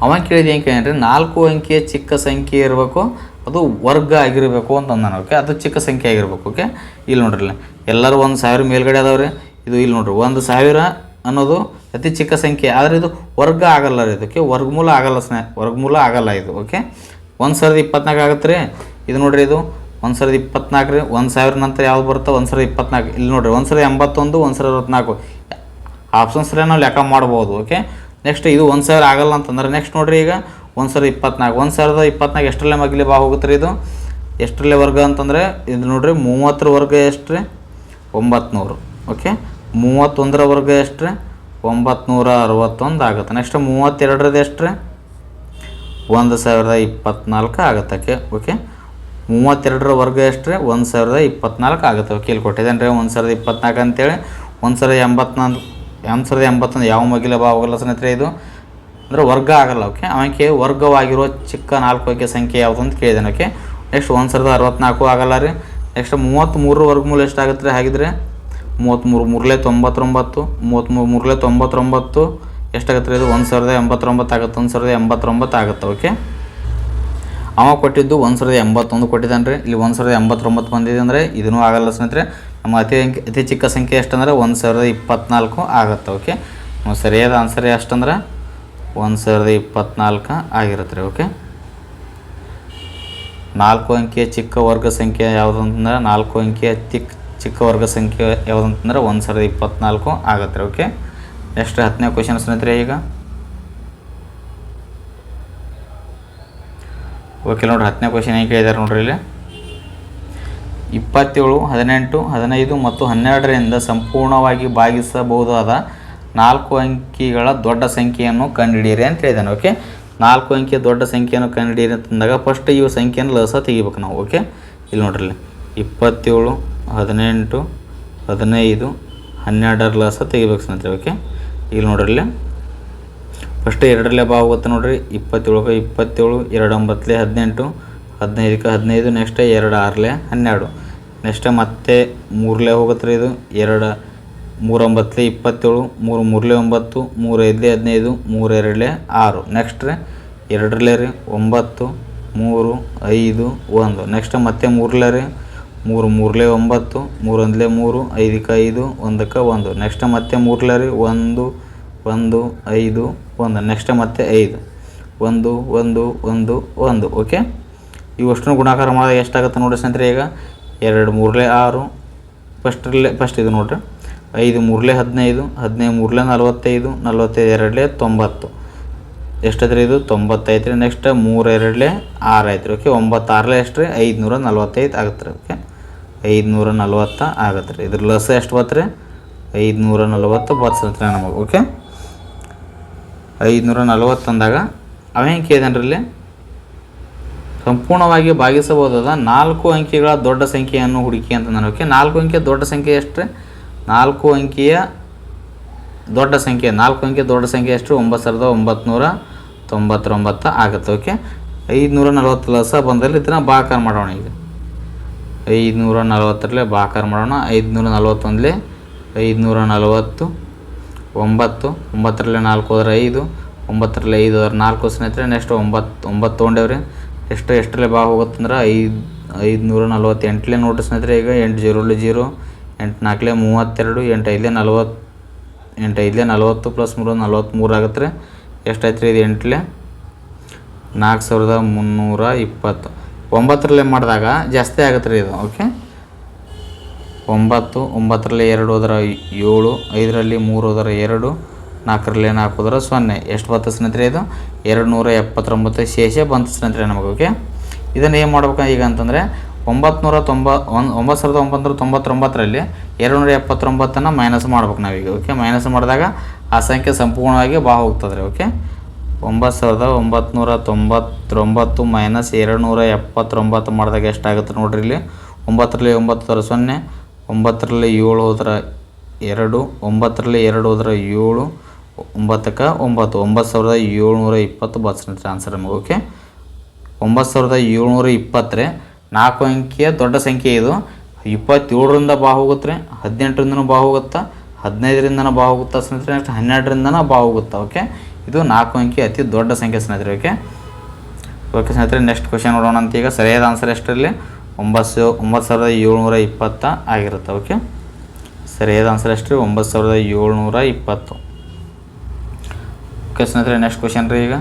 ಅವ ಕೇಳಿದ ಏನು ಕೇಳಿದ್ರೆ ನಾಲ್ಕು ಅಂಕಿಯ ಚಿಕ್ಕ ಸಂಖ್ಯೆ ಇರಬೇಕು, ಅದು ವರ್ಗ ಆಗಿರಬೇಕು ಅಂತ ಅಂದಾನ. ಓಕೆ ಅದು ಚಿಕ್ಕ ಸಂಖ್ಯೆ ಆಗಿರ್ಬೇಕು ಓಕೆ ಇಲ್ಲಿ ನೋಡ್ರಿ ಇಲ್ಲಿ. ಎಲ್ಲರೂ ಒಂದು ಸಾವಿರ ಮೇಲ್ಗಡೆ ಅದಾವ್ರಿ. ಇದು ಇಲ್ಲಿ ನೋಡ್ರಿ, ಒಂದು ಸಾವಿರ ಅನ್ನೋದು ಅತಿ ಚಿಕ್ಕ ಸಂಖ್ಯೆ. ಆದರೆ ಇದು ವರ್ಗ ಆಗಲ್ಲ ರೀ ಇದಕ್ಕೆ ವರ್ಗಮೂಲ ಆಗಲ್ಲ ಸ್ನೇ ವರ್ಗಮೂಲ ಆಗಲ್ಲ ಇದು ಓಕೆ ಒಂದು ಸಾವಿರದ ಇಪ್ಪತ್ನಾಲ್ಕು ಆಗುತ್ತೆ ರೀ ಇದು ನೋಡ್ರಿ ಇದು, ಒಂದು ಸಾವಿರದ ಇಪ್ಪತ್ನಾಲ್ಕು ರೀ. ಒಂದು ಸಾವಿರ ನಂತರ ಯಾವ್ದು ಬರುತ್ತೆ ಒಂದು ಸಾವಿರದ ಇಪ್ಪತ್ನಾಲ್ಕು. ಇಲ್ಲಿ ನೋಡ್ರಿ, ಒಂದು ಸಾವಿರದ ಎಂಬತ್ತೊಂದು, ಒಂದು ಸಾವಿರದ ಅರವತ್ನಾಲ್ಕು. ಆಪ್ಷನ್ಸ್ರೇ ನಾವು ಲೆಕ್ಕ ಮಾಡ್ಬೋದು ಓಕೆ ನೆಕ್ಸ್ಟ್ ಇದು ಒಂದು ಸಾವಿರ ಆಗಲ್ಲ ಅಂತಂದ್ರೆ ನೆಕ್ಸ್ಟ್ ನೋಡ್ರಿ ಈಗ ಒಂದು ಸಾವಿರದ ಇಪ್ಪತ್ನಾಲ್ಕು. ಒಂದು ಸಾವಿರದ ಇಪ್ಪತ್ನಾಲ್ಕು ಎಷ್ಟರಲ್ಲೇ ಮಗ್ಲಿ ಬಾ ಹೋಗುತ್ತೆ ರೀ ಇದು? ಎಷ್ಟರಲ್ಲೇ ವರ್ಗ ಅಂತಂದರೆ ಇದು ನೋಡ್ರಿ ಮೂವತ್ತರ ವರ್ಗ ಎಷ್ಟು ರೀ ಒಂಬತ್ತು ಓಕೆ ಮೂವತ್ತೊಂದರ ವರ್ಗ ಎಷ್ಟು ರೀ ಒಂಬತ್ತು ಅರವತ್ತೊಂದು ಆಗುತ್ತೆ. ನೆಕ್ಸ್ಟ್ ಮೂವತ್ತೆರಡರದ್ದು ಎಷ್ಟು ರೀ ಒಂದು ಸಾವಿರದ ಇಪ್ಪತ್ನಾಲ್ಕು ಆಗುತ್ತೆ ಓಕೆ ಮೂವತ್ತೆರಡರ ವರ್ಗ ಎಷ್ಟು ರೀ ಒಂದು ಸಾವಿರದ ಇಪ್ಪತ್ನಾಲ್ಕು ಆಗುತ್ತೆ. ಕೊಟ್ಟಿದ್ದೇನೆ ರೀ ಒಂದು ಸಾವಿರದ ಇಪ್ಪತ್ನಾಲ್ಕು ಅಂತೇಳಿ. ಒಂದು ಸಾವಿರದ ಎಂಬತ್ನಾಲ್ಕು ಒಂದು ಸಾವಿರದ ಎಂಬತ್ತೊಂದು, ಯಾವ ಮಗಿಲ ಬಾ, ಹೋಗಲ್ಲ ಸ್ನೇಹಿತರೆ ಇದು. ಅಂದರೆ ವರ್ಗ ಆಗಲ್ಲ ಓಕೆ ಅವಕ್ಕೆ ವರ್ಗವಾಗಿರೋ ಚಿಕ್ಕ ನಾಲ್ಕು ಅಂಕೆ ಸಂಖ್ಯೆ ಯಾವುದು ಅಂತ ಕೇಳಿದ್ದೇನೆ ಓಕೆ ನೆಕ್ಸ್ಟ್ ಒಂದು ಸಾವಿರದ ಅರವತ್ನಾಲ್ಕು ಆಗಲ್ಲ ರೀ. ನೆಕ್ಸ್ಟ್ ಮೂವತ್ತ್ಮೂರು ವರ್ಗಮೂಲ ಎಷ್ಟಾಗುತ್ತೆ ರೀ? ಹಾಗಿದ್ರೆ ಮೂವತ್ತ್ಮೂರು ಮೂರಲೆ ತೊಂಬತ್ತೊಂಬತ್ತು ಮೂವತ್ತ್ಮೂರು ಮೂರಲೆ ತೊಂಬತ್ತೊಂಬತ್ತು. ಎಷ್ಟಾಗುತ್ತೆ ರೀ ಇದು? ಒಂದು ಸಾವಿರದ ಎಂಬತ್ತೊಂಬತ್ತು ಆಗುತ್ತೆ, ಒಂದು ಸಾವಿರದ ಎಂಬತ್ತೊಂಬತ್ತು ಆಗುತ್ತೆ ಓಕೆ ಅವ ಕೊಟ್ಟಿದ್ದು ಒಂದು ಸಾವಿರದ ಎಂಬತ್ತೊಂದು ಕೊಟ್ಟಿದ್ದಾನೆ ರೀ. ಇಲ್ಲಿ ಒಂದು ಸಾವಿರದ ಎಂಬತ್ತೊಂಬತ್ತು ಬಂದಿದೆ ಅಂದರೆ ಇದನ್ನೂ ಆಗಲ್ಲ ಸ್ನೇಹಿತರೆ. ನಮ್ಮ ಅತಿ ಅತಿ ಚಿಕ್ಕ ಸಂಖ್ಯೆ ಎಷ್ಟಂದ್ರೆ ಒಂದು ಸಾವಿರದ ಇಪ್ಪತ್ನಾಲ್ಕು ಆಗುತ್ತೆ ಓಕೆ ನಮ್ಮ ಸರಿಯಾದ ಆನ್ಸರ್ ಎಷ್ಟಂದ್ರೆ ಒಂದು ಸಾವಿರದ ಇಪ್ಪತ್ನಾಲ್ಕು ಆಗಿರುತ್ತೆ ರೀ ಓಕೆ ನಾಲ್ಕು ಅಂಕಿಯ ಚಿಕ್ಕ ವರ್ಗ ಸಂಖ್ಯೆ ಯಾವುದಂತಂದ್ರೆ, ನಾಲ್ಕು ಅಂಕಿಯ ಚಿಕ್ಕ ಚಿಕ್ಕ ವರ್ಗ ಸಂಖ್ಯೆ ಯಾವುದಂತಂದ್ರೆ ಒಂದು ಸಾವಿರದ ಇಪ್ಪತ್ನಾಲ್ಕು ಆಗತ್ತೆ ರೀ ಓಕೆ ನೆಕ್ಸ್ಟ್ ಹತ್ತನೇ ಕ್ವಶನ್ ಸ್ನೇಹಿತರೆ ಈಗ. ಓಕೆ ನೋಡ್ರಿ, ಹತ್ತನೇ ಕ್ವಶನ್ ಏನು ಕೇಳಿದ್ದಾರೆ ನೋಡ್ರಿ ಇಲ್ಲಿ. ಇಪ್ಪತ್ತೇಳು, ಹದಿನೆಂಟು, ಹದಿನೈದು ಮತ್ತು ಹನ್ನೆರಡರಿಂದ ಸಂಪೂರ್ಣವಾಗಿ ಭಾಗಿಸಬಹುದಾದ ನಾಲ್ಕು ಅಂಕಿಗಳ ದೊಡ್ಡ ಸಂಖ್ಯೆಯನ್ನು ಕಂಡುಹಿಡಿಯಿರಿ ಅಂತ ಹೇಳಿದ್ದಾನೆ ಓಕೆ ನಾಲ್ಕು ಅಂಕಿಯ ದೊಡ್ಡ ಸಂಖ್ಯೆಯನ್ನು ಕಂಡುಹಿಡಿಯಿರಿ ಅಂತಂದಾಗ ಫಸ್ಟ್ ಇವು ಸಂಖ್ಯೆಯನ್ನು ಲಸ ತೆಗಿಬೇಕು ನಾವು ಓಕೆ ಇಲ್ಲಿ ನೋಡ್ರಿ ಇಪ್ಪತ್ತೇಳು, ಹದಿನೆಂಟು, ಹದಿನೈದು, ಹನ್ನೆರಡರ ಲಸ ತೆಗಿಬೇಕು ಸಂತೆ ಓಕೆ ಇಲ್ಲಿ ನೋಡ್ರಿ ಇಲ್ಲಿ. ಫಸ್ಟ್ ಎರಡರಲ್ಲೇ ಭಾವ ಹೋಗುತ್ತೆ ನೋಡ್ರಿ. ಇಪ್ಪತ್ತೇಳಕ್ಕೆ ಇಪ್ಪತ್ತೇಳು ಎರಡು ಒಂಬತ್ತಲೆ ಹದಿನೆಂಟು, ಹದಿನೈದಕ್ಕೆ ಹದಿನೈದು ನೆಕ್ಸ್ಟ್ ಎರಡು ಆರಲೆ ಹನ್ನೆರಡು. ನೆಕ್ಸ್ಟ್ ಮತ್ತೆ ಮೂರಲೇ ಹೋಗುತ್ತೆ ರೀ ಇದು. ಎರಡು, ಮೂರೊಂಬತ್ತಲೆ ಇಪ್ಪತ್ತೇಳು, ಮೂರು ಮೂರಲೆ ಒಂಬತ್ತು, ಮೂರು ಹದಿನೈದು, ಮೂರು ಎರಡಲೆ ಆರು. ನೆಕ್ಸ್ಟ್ ರೀ ಎರಡರಲ್ಲೇ ರೀ, ಒಂಬತ್ತು, ಮೂರು, ಐದು, ಒಂದು. ನೆಕ್ಸ್ಟ್ ಮತ್ತೆ ಮೂರಲೇ ರೀ, ಮೂರು ಮೂರಲೆ ಒಂಬತ್ತು ಮೂರೊಂದಲೆ ಮೂರು, ಐದಕ್ಕೆ ಐದು, ಒಂದಕ್ಕೆ ಒಂದು. ನೆಕ್ಸ್ಟ್ ಮತ್ತೆ ಮೂರಲೇ ರೀ, ಒಂದು ಒಂದು, ಐದು, ಒಂದು. ನೆಕ್ಸ್ಟ್ ಮತ್ತೆ ಐದು. ಒಂದು ಒಂದು ಒಂದು ಒಂದು. ಓಕೆ ಇವಷ್ಟು ಗುಣಾಕಾರ ಮಾಡಿದಾಗ ಎಷ್ಟಾಗುತ್ತೆ ನೋಡಿ ಸ್ನೇಹಿತರೆ ಈಗ. ಎರಡು ಮೂರಲೆ ಆರು. ಫಸ್ಟ್ರಲ್ಲೇ ಫಸ್ಟ್ ಇದು ನೋಡ್ರಿ. ಐದು ಮೂರಲೆ ಹದಿನೈದು ಹದಿನೈದು ಮೂರಲೆ ನಲವತ್ತೈದು, ನಲ್ವತ್ತೈದು ಎರಡಲೆ ತೊಂಬತ್ತು. ಎಷ್ಟಾದ್ರೆ ಇದು? ತೊಂಬತ್ತೈದು ರೀ ನೆಕ್ಸ್ಟ್ ಮೂರು ಆರು ಆಯ್ತು ರೀ ಓಕೆ ಒಂಬತ್ತಾರಲೆ ಎಷ್ಟು ರೀ ಐದುನೂರ ನಲವತ್ತೈದು ಆಗುತ್ತೆ ರೀ ಓಕೆ ಐದುನೂರ ನಲವತ್ತ ಆಗತ್ತೆ ರೀ ಇದ್ರ ಲಸ ಎಷ್ಟು ಬತ್ತು ರೀ ಐದುನೂರ ನಲ್ವತ್ತು ಬತ್ಸತ್ರಿ ನಮಗೆ. ಓಕೆ ಐದುನೂರ ನಲವತ್ತು ಅಂದಾಗ ಅವ ಹೆಂಗೆ ಕೇಳಿದಾನ್ರಿ ಸಂಪೂರ್ಣವಾಗಿ ಭಾಗಿಸಬಹುದಾದ ನಾಲ್ಕು ಅಂಕಿಗಳ ದೊಡ್ಡ ಸಂಖ್ಯೆಯನ್ನು ಹುಡುಕಿ ಅಂತ ನನಗೆ ನಾಲ್ಕು ಅಂಕಿಯ ದೊಡ್ಡ ಸಂಖ್ಯೆ ಎಷ್ಟು ನಾಲ್ಕು ಅಂಕಿಯ ದೊಡ್ಡ ಸಂಖ್ಯೆ, ನಾಲ್ಕು ಅಂಕಿಯ ದೊಡ್ಡ ಸಂಖ್ಯೆ ಎಷ್ಟು ಒಂಬತ್ತು ಸಾವಿರದ ಒಂಬತ್ತು ತೊಂಬತ್ತೊಂಬತ್ತು ಆಗುತ್ತೆ, ಓಕೆ? ಐದುನೂರ ನಲ್ವತ್ತು ಲಸ ಬಂದಲ್ಲಿ ಇದನ್ನು ಬಾಕಾರ ಮಾಡೋಣ ಈಗ. ಐದುನೂರ ನಲ್ವತ್ತರಲ್ಲೇ ಬಾಕಾರ ಮಾಡೋಣ, ಐದುನೂರ ನಲ್ವತ್ತೊಂದಲೇ ಐದುನೂರ ನಲವತ್ತು, ಒಂಬತ್ತು, ಒಂಬತ್ತರಲ್ಲೇ ನಾಲ್ಕು ಹೋದ್ರೆ ಐದು, ಒಂಬತ್ತರಲ್ಲಿ ಐದು ಹೋದ್ರೆ ನಾಲ್ಕು ಸ್ನೇಹಿತರೆ, ನೆಕ್ಸ್ಟ್ ಒಂಬತ್ತು ಒಂಬತ್ತು ತೊಗೊಂಡೇವ್ರಿ? ಎಷ್ಟು ಎಷ್ಟರಲ್ಲೇ ಬಾ ಹೋಗುತ್ತಂದ್ರೆ ಐದು, ಐದುನೂರ ನಲ್ವತ್ತೆಂಟಲೇ ನೋಡ್ರಿ ಸ್ನೇಹಿತರೆ ಈಗ, ಎಂಟು ಜೀರೋಲೆ ಜೀರೋ, ಎಂಟು ನಾಲ್ಕಲೇ ಮೂವತ್ತೆರಡು, ಎಂಟು ಐದಲೇ ನಲ್ವತ್ತು, ಎಂಟು ಐದಲೇ ನಲ್ವತ್ತು ಪ್ಲಸ್ ಮೂರು, ನಲ್ವತ್ತ್ಮೂರು ಆಗತ್ತೆ ರೀ ಎಷ್ಟಾಯ್ತು ರೀ ಇದು ಎಂಟಲೆ? ನಾಲ್ಕು ಸಾವಿರದ ಮುನ್ನೂರ ಇಪ್ಪತ್ತು. ಒಂಬತ್ತರಲ್ಲೇ ಮಾಡಿದಾಗ ಜಾಸ್ತಿ ಆಗತ್ತೆ ರೀ ಇದು, ಓಕೆ? ಒಂಬತ್ತು, ಒಂಬತ್ತರಲ್ಲಿ ಎರಡು ಹೋದ್ರೆ ಏಳು, ಐದರಲ್ಲಿ ಮೂರು ಹೋದ್ರೆ ಎರಡು ನಾಲ್ಕರಲ್ಲಿ ನಾಲ್ಕು ಹೋದ್ರೆ ಸೊನ್ನೆ. ಎಷ್ಟು ಬಂತು ಸ್ನೇಹಿತರೆ ಇದು? ಎರಡು ನೂರ ಎಪ್ಪತ್ತೊಂಬತ್ತು ಶೇಷ ಬಂತು ಸ್ನೇಹಿತರೆ ನಮಗೆ, ಓಕೆ? ಇದನ್ನು ಏನು ಮಾಡ್ಬೇಕು ಈಗ ಅಂತಂದರೆ ಒಂಬತ್ತು ನೂರ ತೊಂಬ, ಒಂದು, ಒಂಬತ್ತು ಸಾವಿರದ ಒಂಬತ್ತು ತೊಂಬತ್ತೊಂಬತ್ತರಲ್ಲಿ ಎರಡು ನೂರ ಎಪ್ಪತ್ತೊಂಬತ್ತನ್ನು ಮೈನಸ್ ಮಾಡ್ಬೇಕು ನಾವೀಗ, ಓಕೆ? ಮೈನಸ್ ಮಾಡಿದಾಗ ಆ ಸಂಖ್ಯೆ ಸಂಪೂರ್ಣವಾಗಿ ಬಾ ಹೋಗ್ತದೆ ಓಕೆ? ಒಂಬತ್ತು ಸಾವಿರದ ಒಂಬತ್ತು ನೂರ ತೊಂಬತ್ತೊಂಬತ್ತು ಮೈನಸ್ ಎರಡು ನೂರ ಎಪ್ಪತ್ತೊಂಬತ್ತು ಮಾಡಿದಾಗ ಎಷ್ಟಾಗುತ್ತೆ ನೋಡ್ರಿ ಇಲ್ಲಿ? ಒಂಬತ್ತರಲ್ಲಿ ಒಂಬತ್ತು ಹೋದ್ರೆ ಸೊನ್ನೆ, ಒಂಬತ್ತರಲ್ಲಿ ಏಳು ಹೋದ್ರೆ ಎರಡು, ಒಂಬತ್ತರಲ್ಲಿ ಎರಡು ಹೋದ್ರೆ ಏಳು ಒಂಬತ್ತಕ್ಕೆ ಒಂಬತ್ತು ಒಂಬತ್ತು ಸಾವಿರದ ಏಳ್ನೂರ ಇಪ್ಪತ್ತು ಬರ್ತದೆ ಆನ್ಸರ್ ನಮಗೆ ಓಕೆ ಒಂಬತ್ತು ಸಾವಿರದ ಏಳ್ನೂರ ಇಪ್ಪತ್ತರೆ, ನಾಲ್ಕು ಅಂಕಿಯ, ದೊಡ್ಡ ಸಂಖ್ಯೆ ಇದು. ಇಪ್ಪತ್ತೇಳರಿಂದ ಬಾ ಹೋಗುತ್ತೆ ಹದಿನೆಂಟರಿಂದನೂ ಬಾ ಹೋಗುತ್ತಾ ಹದಿನೈದರಿಂದನೂ ಬಾ ಹೋಗುತ್ತಾ ಸ್ನೇಹಿತರೆ ನೆಕ್ಸ್ಟ್ ಹನ್ನೆರಡರಿಂದನೂ ಬಾ ಹೋಗುತ್ತಾ ಓಕೆ ಇದು ನಾಲ್ಕು ಅಂಕಿ ಅತಿ ದೊಡ್ಡ ಸಂಖ್ಯೆ ಸ್ನೇಹಿತರೆ ಓಕೆ ಓಕೆ ಸ್ನೇಹಿತರೆ ನೆಕ್ಸ್ಟ್ ಕ್ವಶನ್ ನೋಡೋಣ ಅಂತ ಈಗ ಸರಿಯಾದ ಆನ್ಸರ್ ಎಷ್ಟರಲ್ಲಿ? ಒಂಬತ್ತು ಒಂಬತ್ತು ಸಾವಿರದ ಏಳ್ನೂರ ಇಪ್ಪತ್ತ ಆಗಿರುತ್ತೆ ಓಕೆ ಸರಿಯಾದ ಆನ್ಸರ್ ಎಷ್ಟು ಒಂಬತ್ತು ಸಾವಿರದ ಏಳ್ನೂರ ಇಪ್ಪತ್ತು. ಓಕೆ ಸ್ನೇಹಿತರೆ ನೆಕ್ಸ್ಟ್ ಕ್ವಶನ್ ರೀ ಈಗ.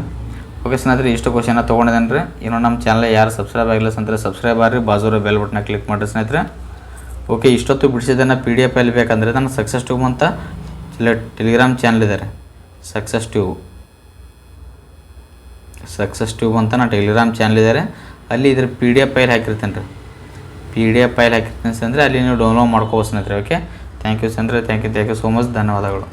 ಓಕೆ ಸ್ನೇಹಿತರೆ ಇಷ್ಟು ಕ್ವಶನ ತೊಗೊಂಡಿದ್ದೇನೆ ರೀ ಇನ್ನು ನಮ್ಮ ಚಾನಲ್ ಯಾರು ಸಬ್ಸ್ಕ್ರೈಬ್ ಆಗಿಲ್ಲ ಅಂದರೆ ಸಬ್ಸ್ಕ್ರೈಬ್ ಆಗಿರಿ ಬಾಜೂರ ಬೆಲ್ ಬಟನ್ನ ಕ್ಲಿಕ್ ಮಾಡಿರಿ ಸ್ನೇಹಿತರೆ. ಓಕೆ, ಇಷ್ಟೊತ್ತು ಬಿಡಿಸಿದ್ದನ್ನು ಪಿ ಡಿ ಎಫ್ ಅಲ್ಲಿ ಬೇಕಂದರೆ ನನ್ನ ಸಕ್ಸಸ್ ಟ್ಯೂಬ್ ಅಂತ ಟೆಲಿಗ್ರಾಮ್ ಚಾನಲ್ ಇದ್ದಾರೆ ಸಕ್ಸಸ್ ಟ್ಯೂಬ್ ಸಕ್ಸಸ್ ಟ್ಯೂಬ್ ಅಂತ ನಾನು ಟೆಲಿಗ್ರಾಮ್ ಚಾನಲ್ ಇದ್ದಾರೆ ಅಲ್ಲಿ ಇದ್ರ ಪಿ ಡಿ ಎಫ್ ಫೈಲ್ ಹಾಕಿರ್ತೇನೆ ರೀ. ಪಿ ಡಿ ಎಫ್ ಫೈಲ್ ಹಾಕಿರ್ತೀನಿ ಅಂದರೆ ಅಲ್ಲಿ ನೀವು ಡೌನ್ಲೋಡ್ ಮಾಡ್ಕೋಬೋದು ಸ್ನೇಹಿತರೆ ಓಕೆ ಥ್ಯಾಂಕ್ ಯು ಸ್ನೇಹಿತರೆ thank you thank you so much ಧನ್ಯವಾದಗಳು.